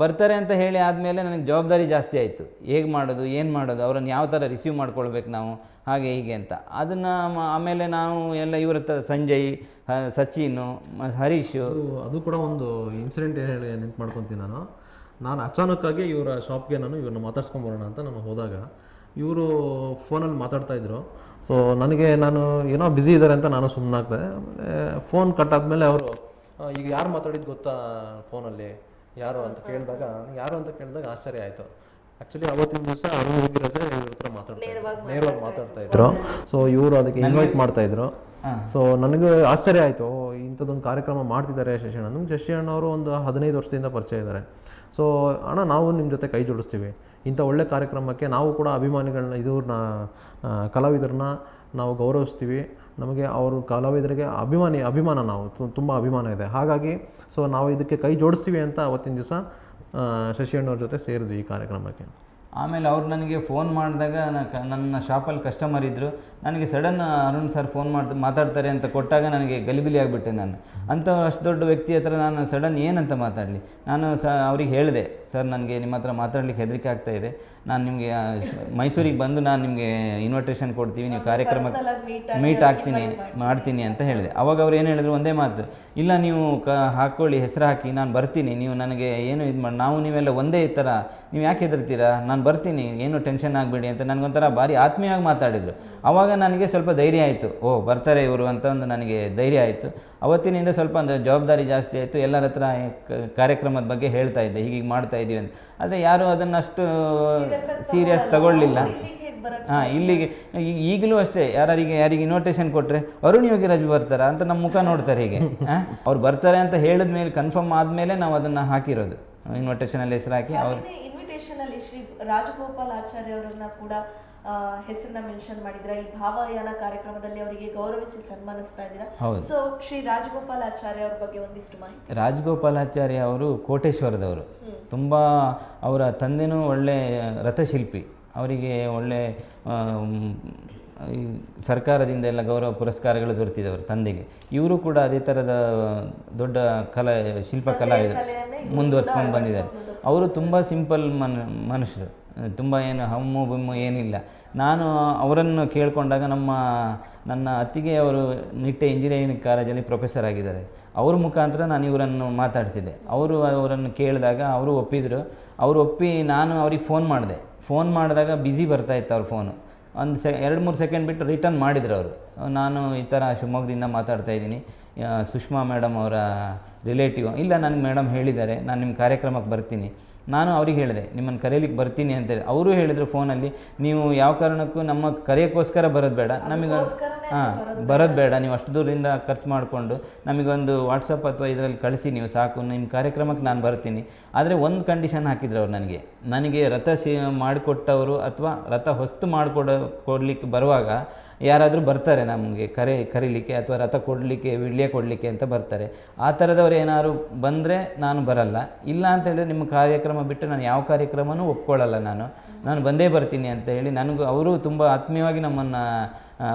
ಬರ್ತಾರೆ ಅಂತ ಹೇಳಿ ಆದಮೇಲೆ ನನಗೆ ಜವಾಬ್ದಾರಿ ಜಾಸ್ತಿ ಆಯಿತು. ಹೇಗೆ ಮಾಡೋದು, ಏನು ಮಾಡೋದು, ಅವರನ್ನು ಯಾವ ಥರ ರಿಸೀವ್ ಮಾಡ್ಕೊಳ್ಬೇಕು ನಾವು, ಹಾಗೆ ಹೀಗೆ ಅಂತ. ಅದನ್ನು ಆಮೇಲೆ ನಾವು ಎಲ್ಲ ಇವ್ರ ಹತ್ರ ಸಂಜಯ್ ಸಚಿನ್ ಹರೀಶು. ಅದು ಕೂಡ ಒಂದು ಇನ್ಸಿಡೆಂಟ್ ಹೇಳಿ ನೆನ್ಪು ಮಾಡ್ಕೊತೀನಿ ನಾನು. ನಾನು ಅಚಾನಕ್ಕಾಗಿ ಇವರ ಶಾಪ್ಗೆ ನಾನು ಇವ್ರನ್ನ ಮಾತಾಡ್ಸ್ಕೊಂಬರೋಣ ಅಂತ ನಾನು ಹೋದಾಗ ಇವರು ಫೋನಲ್ಲಿ ಮಾತಾಡ್ತಾ ಇದ್ರು. ಸೊ ನನಗೆ ನಾನು ಏನೋ ಬ್ಯುಸಿ ಇದ್ದಾರೆ ಅಂತ ನಾನು ಸುಮ್ಮನಾಗ್ದೆ ಫೋನ್ ಕಟ್ ಆದಮೇಲೆ ಅವರು ಈಗ ಯಾರು ಮಾತಾಡಿದ್ದು ಗೊತ್ತಾ ಫೋನಲ್ಲಿ ಯಾರು ಅಂತ ಕೇಳಿದಾಗ ಯಾರು ಅಂತ ಕೇಳಿದಾಗ ಆಶ್ಚರ್ಯ ಆಯಿತು. ಆ್ಯಕ್ಚುಲಿ ಅವತ್ತಿನ ದಿವಸ ಅರುಣ್ ಹೋಗಿರೋದೇ ಇವ್ರ ಹತ್ರ ಮಾತಾಡ್ತಾ ಇದ್ರು. ನೇರವಾಗಿ ಮಾತಾಡ್ತಾ ಇದ್ರು. ಸೊ ಇವರು ಅದಕ್ಕೆ ಇನ್ವೈಟ್ ಮಾಡ್ತಾ ಇದ್ರು. ಸೊ ನನಗೆ ಆಶ್ಚರ್ಯ ಆಯಿತು. ಇಂಥದ್ದೊಂದು ಕಾರ್ಯಕ್ರಮ ಮಾಡ್ತಿದ್ದಾರೆ ಶಶಿ ಅಣ್ಣ ಶಶಿ ಅಣ್ಣ ಅವರು ಒಂದು ಹದಿನೈದು ವರ್ಷದಿಂದ ಪರಿಚಯ ಇದ್ದಾರೆ. ಸೊ ಅಣ್ಣ ನಾವು ನಿಮ್ಮ ಜೊತೆ ಕೈ ಜೋಡಿಸ್ತೀವಿ. ಇಂಥ ಒಳ್ಳೆ ಕಾರ್ಯಕ್ರಮಕ್ಕೆ ನಾವು ಕೂಡ ಅಭಿಮಾನಿಗಳನ್ನ ಇವ್ರನ್ನ ಕಲಾವಿದರನ್ನ ನಾವು ಗೌರವಿಸ್ತೀವಿ. ನಮಗೆ ಅವರು ಕಲಾವಿದರಿಗೆ ಅಭಿಮಾನಿ, ಅಭಿಮಾನ ನಾವು ತುಂಬ ಅಭಿಮಾನ ಇದೆ. ಹಾಗಾಗಿ ಸೊ ನಾವು ಇದಕ್ಕೆ ಕೈ ಜೋಡಿಸ್ತೀವಿ ಅಂತ ಅವತ್ತಿನ ದಿವಸ ಶಶಿ ಅಣ್ಣವ್ರ ಜೊತೆ ಸೇರಿದ್ವಿ ಈ ಕಾರ್ಯಕ್ರಮಕ್ಕೆ. ಆಮೇಲೆ ಅವ್ರು ನನಗೆ ಫೋನ್ ಮಾಡಿದಾಗ ನನ್ನ ಶಾಪಲ್ಲಿ ಕಸ್ಟಮರ್ ಇದ್ದರು ನನಗೆ ಸಡನ್ ಅರುಣ್ ಸರ್ ಫೋನ್ ಮಾಡ್ತಾ ಮಾತಾಡ್ತಾರೆ ಅಂತ ಕೊಟ್ಟಾಗ ನನಗೆ ಗಲಿಬಿಲಿ ಆಗಿಬಿಟ್ಟೆ ನಾನು. ಅಂಥವ್ರು ಅಷ್ಟು ದೊಡ್ಡ ವ್ಯಕ್ತಿ ಹತ್ರ ನಾನು ಸಡನ್ ಏನಂತ ಮಾತಾಡಲಿ? ನಾನು ಸ ಅವ್ರಿಗೆ ಹೇಳಿದೆ ಸರ್ ನನಗೆ ನಿಮ್ಮ ಹತ್ರ ಮಾತಾಡಲಿಕ್ಕೆ ಹೆದರಿಕೆ ಆಗ್ತಾ ಇದೆ. ನಾನು ನಿಮಗೆ ಮೈಸೂರಿಗೆ ಬಂದು ನಾನು ನಿಮಗೆ ಇನ್ವಿಟೇಷನ್ ಕೊಡ್ತೀವಿ ನೀವು ಕಾರ್ಯಕ್ರಮಕ್ಕೆ ಮೀಟ್ ಆಗ್ತೀನಿ ಮಾಡ್ತೀನಿ ಅಂತ ಹೇಳಿದೆ. ಅವಾಗ ಅವ್ರು ಏನು ಹೇಳಿದ್ರು? ಒಂದೇ ಮಾತು. ಇಲ್ಲ ನೀವು ಕ ಹಾಕ್ಕೊಳ್ಳಿ ಹೆಸರು ಹಾಕಿ ನಾನು ಬರ್ತೀನಿ. ನೀವು ನನಗೆ ಏನು ಇದು ಮಾಡಿ ನಾವು ನೀವೆಲ್ಲ ಒಂದೇ ಈ ಥರ ನೀವು ಯಾಕೆ ಹೆದರ್ತೀರಾ? ನಾನು ಬರ್ತೀನಿ ಏನು ಟೆನ್ಷನ್ ಆಗಬೇಡಿ ಅಂತ ನನಗೊಂಥರ ಭಾರಿ ಆತ್ಮೀಯವಾಗಿ ಮಾತಾಡಿದರು. ಆವಾಗ ನನಗೆ ಸ್ವಲ್ಪ ಧೈರ್ಯ ಆಯಿತು. ಓ ಬರ್ತಾರೆ ಇವರು ಅಂತ ಒಂದು ನನಗೆ ಧೈರ್ಯ ಆಯಿತು. ಅವತ್ತಿನಿಂದ ಸ್ವಲ್ಪ ಒಂದು ಜವಾಬ್ದಾರಿ ಜಾಸ್ತಿ ಆಯಿತು. ಎಲ್ಲರ ಹತ್ರ ಕಾರ್ಯಕ್ರಮದ ಬಗ್ಗೆ ಹೇಳ್ತಾ ಇದ್ದೆ ಹೀಗೆ ಮಾಡ್ತಾ ಇದ್ದೀವಿ ಅಂತ. ಆದರೆ ಯಾರು ಅದನ್ನಷ್ಟು ಸೀರಿಯಸ್ ತಗೊಳ್ಳಿಲ್ಲ. ಹಾಂ ಇಲ್ಲಿಗೆ ಈಗಲೂ ಅಷ್ಟೇ. ಯಾರಿಗೆ ಯಾರಿಗೆ ಇನ್ವಿಟೇಷನ್ ಕೊಟ್ಟರೆ ಅರುಣ್ ಯೋಗಿರಾಜ್ ಬರ್ತಾರಾ? ಅಂತ ನಮ್ಮ ಮುಖ ನೋಡ್ತಾರೆ ಹೀಗೆ. ಅವ್ರು ಬರ್ತಾರೆ ಅಂತ ಹೇಳಿದ ಮೇಲೆ ಕನ್ಫರ್ಮ್ ಆದಮೇಲೆ ನಾವು ಅದನ್ನು ಹಾಕಿರೋದು. ಇನ್ವಿಟೇಷನಲ್ಲಿ ಹೆಸರು ಹಾಕಿ ಅವ್ರು ಇನ್ವಿಟೇಷನ್ ಶ್ರೀ ರಾಜಗೋಪಾಲ್ ಆಚಾರ್ಯ ಅವರನ್ನ ಕೂಡ ಹೆಸರನ್ನ ಮೆನ್ಷನ್ ಮಾಡಿದ್ರ ಈ ಭಾವಯಾನ ಕಾರ್ಯಕ್ರಮದಲ್ಲಿ ಅವರಿಗೆ ಗೌರವಿಸಿ ಸನ್ಮಾನಿಸ್ತಾ ಇದ್ದೀರಾ. ಸೊ ಶ್ರೀ ರಾಜಗೋಪಾಲ್ ಆಚಾರ್ಯ ಅವ್ರ ಬಗ್ಗೆ ಒಂದಿಷ್ಟು ಮಾಹಿತಿ. ರಾಜಗೋಪಾಲಾಚಾರ್ಯ ಅವರು ಕೋಟೇಶ್ವರದವರು. ತುಂಬಾ ಅವರ ತಂದೆನೂ ಒಳ್ಳೆ ರಥಶಿಲ್ಪಿ. ಅವರಿಗೆ ಒಳ್ಳೆ ಸರ್ಕಾರದಿಂದ ಎಲ್ಲ ಗೌರವ ಪುರಸ್ಕಾರಗಳು ದೊರೆತಿದೆ ಅವರ ತಂದೆಗೆ. ಇವರು ಕೂಡ ಅದೇ ಥರದ ದೊಡ್ಡ ಕಲಾ ಶಿಲ್ಪ ಕಲಾವಿದರು ಮುಂದುವರ್ಸ್ಕೊಂಡು ಬಂದಿದ್ದಾರೆ. ಅವರು ತುಂಬ ಸಿಂಪಲ್ ಮನ್ ಮನುಷ್ಯರು. ತುಂಬ ಏನು ಹಮ್ಮು ಬಿಮ್ಮು ಏನಿಲ್ಲ. ನಾನು ಅವರನ್ನು ಕೇಳಿಕೊಂಡಾಗ ನಮ್ಮ ನನ್ನ ಅತ್ತಿಗೆ ಅವರು ನಿಟ್ಟೆ ಇಂಜಿನಿಯರಿಂಗ್ ಕಾಲೇಜಲ್ಲಿ ಪ್ರೊಫೆಸರ್ ಆಗಿದ್ದಾರೆ. ಅವ್ರ ಮುಖಾಂತರ ನಾನು ಇವರನ್ನು ಮಾತಾಡಿಸಿದೆ ಅವರು ಅವರನ್ನು ಕೇಳಿದಾಗ ಅವರು ಒಪ್ಪಿದರು. ಅವರು ಒಪ್ಪಿ ನಾನು ಅವ್ರಿಗೆ ಫೋನ್ ಮಾಡಿದೆ. ಫೋನ್ ಮಾಡಿದಾಗ ಬ್ಯುಸಿ ಬರ್ತಾಯಿತ್ತು ಅವ್ರ ಫೋನು ಒಂದು ಸೆ, ಎರಡು ಮೂರು ಸೆಕೆಂಡ್ ಬಿಟ್ಟು ರಿಟರ್ನ್ ಮಾಡಿದ್ರು ಅವರು. ನಾನು ಈ ಥರ ಶಿವಮೊಗ್ಗದಿಂದ ಮಾತಾಡ್ತಾ ಇದ್ದೀನಿ. ಸುಷ್ಮಾ ಮೇಡಮ್ ಅವರ ರಿಲೇಟಿವ್ ಇಲ್ಲ, ನನಗೆ ಮೇಡಮ್ ಹೇಳಿದ್ದಾರೆ. ನಾನು ನಿಮ್ಮ ಕಾರ್ಯಕ್ರಮಕ್ಕೆ ಬರ್ತೀನಿ. ನಾನು ಅವ್ರಿಗೆ ಹೇಳಿದೆ ನಿಮ್ಮನ್ನು ಕರೆಯಲಿಕ್ಕೆ ಬರ್ತೀನಿ ಅಂತೇಳಿ ಅವರು ಹೇಳಿದರು ಫೋನಲ್ಲಿ ನೀವು ಯಾವ ಕಾರಣಕ್ಕೂ ನಮ್ಮ ಕರೆಯೋಕ್ಕೋಸ್ಕರ ಬರೋದು ಬೇಡ. ನಮಗೆ ಹಾಂ ಬರೋದು ಬೇಡ. ನೀವು ಅಷ್ಟು ದೂರದಿಂದ ಖರ್ಚು ಮಾಡಿಕೊಂಡು ನಮಗೊಂದು ವಾಟ್ಸಪ್ ಅಥವಾ ಇದರಲ್ಲಿ ಕಳಿಸಿ ನೀವು ಸಾಕು ನಿಮ್ಮ ಕಾರ್ಯಕ್ರಮಕ್ಕೆ ನಾನು ಬರ್ತೀನಿ. ಆದರೆ ಒಂದು ಕಂಡೀಷನ್ ಹಾಕಿದ್ರು ಅವ್ರು ನನಗೆ. ನನಗೆ ರಥ ಸಿ ಮಾಡಿಕೊಟ್ಟವರು ಅಥವಾ ರಥ ಹೊಸ್ತು ಮಾಡಿಕೊಡೋ ಕೊಡಲಿಕ್ಕೆ ಬರುವಾಗ ಯಾರಾದರೂ ಬರ್ತಾರೆ ನಮಗೆ ಕರೆ ಕರೀಲಿಕ್ಕೆ ಅಥವಾ ರಥ ಕೊಡಲಿಕ್ಕೆ ವಿಳ್ಯ ಕೊಡಲಿಕ್ಕೆ ಅಂತ ಬರ್ತಾರೆ. ಆ ಥರದವ್ರು ಏನಾದ್ರು ಬಂದರೆ ನಾನು ಬರಲ್ಲ. ಇಲ್ಲ ಅಂತ ಹೇಳಿದ್ರೆ ನಿಮ್ಮ ಕಾರ್ಯಕ್ರಮ ಬಿಟ್ಟು ನಾನು ಯಾವ ಕಾರ್ಯಕ್ರಮನೂ ಒಪ್ಕೊಳ್ಳಲ್ಲ ನಾನು. ನಾನು ಬಂದೇ ಬರ್ತೀನಿ ಅಂತ ಹೇಳಿ ನನಗೂ ಅವರು ತುಂಬ ಆತ್ಮೀಯವಾಗಿ ನಮ್ಮನ್ನು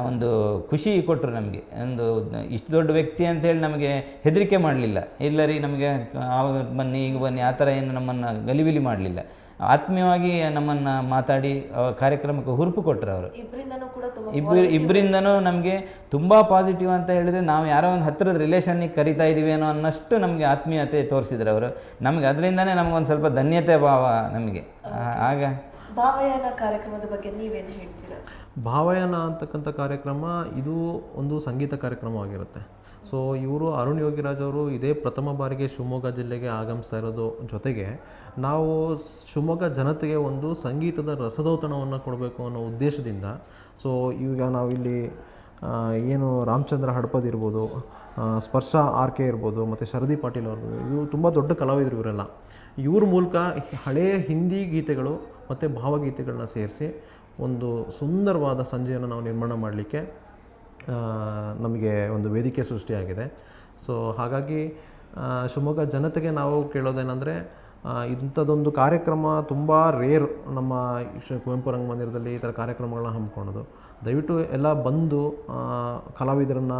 ಒಂದು ಖುಷಿ ಕೊಟ್ಟರು ನಮಗೆ. ಒಂದು ಇಷ್ಟು ದೊಡ್ಡ ವ್ಯಕ್ತಿ ಅಂತೇಳಿ ನಮಗೆ ಹೆದರಿಕೆ ಮಾಡಲಿಲ್ಲ. ಇಲ್ಲ ರೀ ನಮಗೆ ಆವಾಗ ಬನ್ನಿ ಈಗ ಬನ್ನಿ, ಆ ಥರ ಏನು ನಮ್ಮನ್ನು ಗಲಿಬಿಲಿ ಮಾಡಲಿಲ್ಲ. ಆತ್ಮೀಯವಾಗಿ ನಮ್ಮನ್ನು ಮಾತಾಡಿ ಕಾರ್ಯಕ್ರಮಕ್ಕೆ ಹುರುಪು ಕೊಟ್ಟರು ಅವರು. ಇಬ್ಬರು ಇಬ್ಬರಿಂದನೂ ನಮಗೆ ತುಂಬ ಪಾಸಿಟಿವ್ ಅಂತ ಹೇಳಿದರೆ ನಾವು ಯಾರೋ ಒಂದು ಹತ್ತಿರದ ರಿಲೇಷನ್ನಿಗೆ ಕರಿತಾ ಇದ್ದೀವಿ ಅನ್ನೋ ಅನ್ನಷ್ಟು ನಮಗೆ ಆತ್ಮೀಯತೆ ತೋರಿಸಿದ್ರು ಅವರು. ನಮಗೆ ಅದರಿಂದನೇ ನಮಗೊಂದು ಸ್ವಲ್ಪ ಧನ್ಯತೆ ಭಾವ ನಮಗೆ. ಆಗ ಭಾವಯಾನ ಕಾರ್ಯಕ್ರಮದ ಬಗ್ಗೆ ನೀವೇನು ಹೇಳ್ತೀರಾ? ಭಾವಯಾನ ಅಂತಕ್ಕಂಥ ಕಾರ್ಯಕ್ರಮ ಇದು ಒಂದು ಸಂಗೀತ ಕಾರ್ಯಕ್ರಮವಾಗಿರುತ್ತೆ. ಸೊ ಇವರು ಅರುಣ್ ಯೋಗಿರಾಜ್ ಅವರು ಇದೇ ಪ್ರಥಮ ಬಾರಿಗೆ ಶಿವಮೊಗ್ಗ ಜಿಲ್ಲೆಗೆ ಆಗಮಿಸ್ತಾ ಇರೋದು ಜೊತೆಗೆ ನಾವು ಶಿವಮೊಗ್ಗ ಜನತೆಗೆ ಒಂದು ಸಂಗೀತದ ರಸದೌತಣವನ್ನು ಕೊಡಬೇಕು ಅನ್ನೋ ಉದ್ದೇಶದಿಂದ. ಸೊ ಈಗ ನಾವಿಲ್ಲಿ ಏನು ರಾಮಚಂದ್ರ ಹಡ್ಪದ್ ಇರ್ಬೋದು ಸ್ಪರ್ಶ ಆರ್ ಕೆ ಇರ್ಬೋದು, ಮತ್ತು ಶರದಿ ಪಾಟೀಲ್ ಅವ್ರು ಇದು ತುಂಬ ದೊಡ್ಡ ಕಲಾವಿದರು ಇವರೆಲ್ಲ. ಇವ್ರ ಮೂಲಕ ಹಳೆಯ ಹಿಂದಿ ಗೀತೆಗಳು ಮತ್ತು ಭಾವಗೀತೆಗಳನ್ನ ಸೇರಿಸಿ ಒಂದು ಸುಂದರವಾದ ಸಂಜೆಯನ್ನು ನಾವು ನಿರ್ಮಾಣ ಮಾಡಲಿಕ್ಕೆ ನಮಗೆ ಒಂದು ವೇದಿಕೆ ಸೃಷ್ಟಿಯಾಗಿದೆ. ಸೊ ಹಾಗಾಗಿ ಶಿವಮೊಗ್ಗ ಜನತೆಗೆ ನಾವು ಕೇಳೋದೇನೆಂದರೆ ಇಂಥದ್ದೊಂದು ಕಾರ್ಯಕ್ರಮ ತುಂಬ ರೇರ್ ನಮ್ಮ ಕುವೆಂಪು ರಂಗಮಂದಿರದಲ್ಲಿ ಈ ಥರ ಕಾರ್ಯಕ್ರಮಗಳನ್ನ ಹಮ್ಮಿಕೊಳ್ಳೋದು. ದಯವಿಟ್ಟು ಎಲ್ಲ ಬಂದು ಕಲಾವಿದರನ್ನು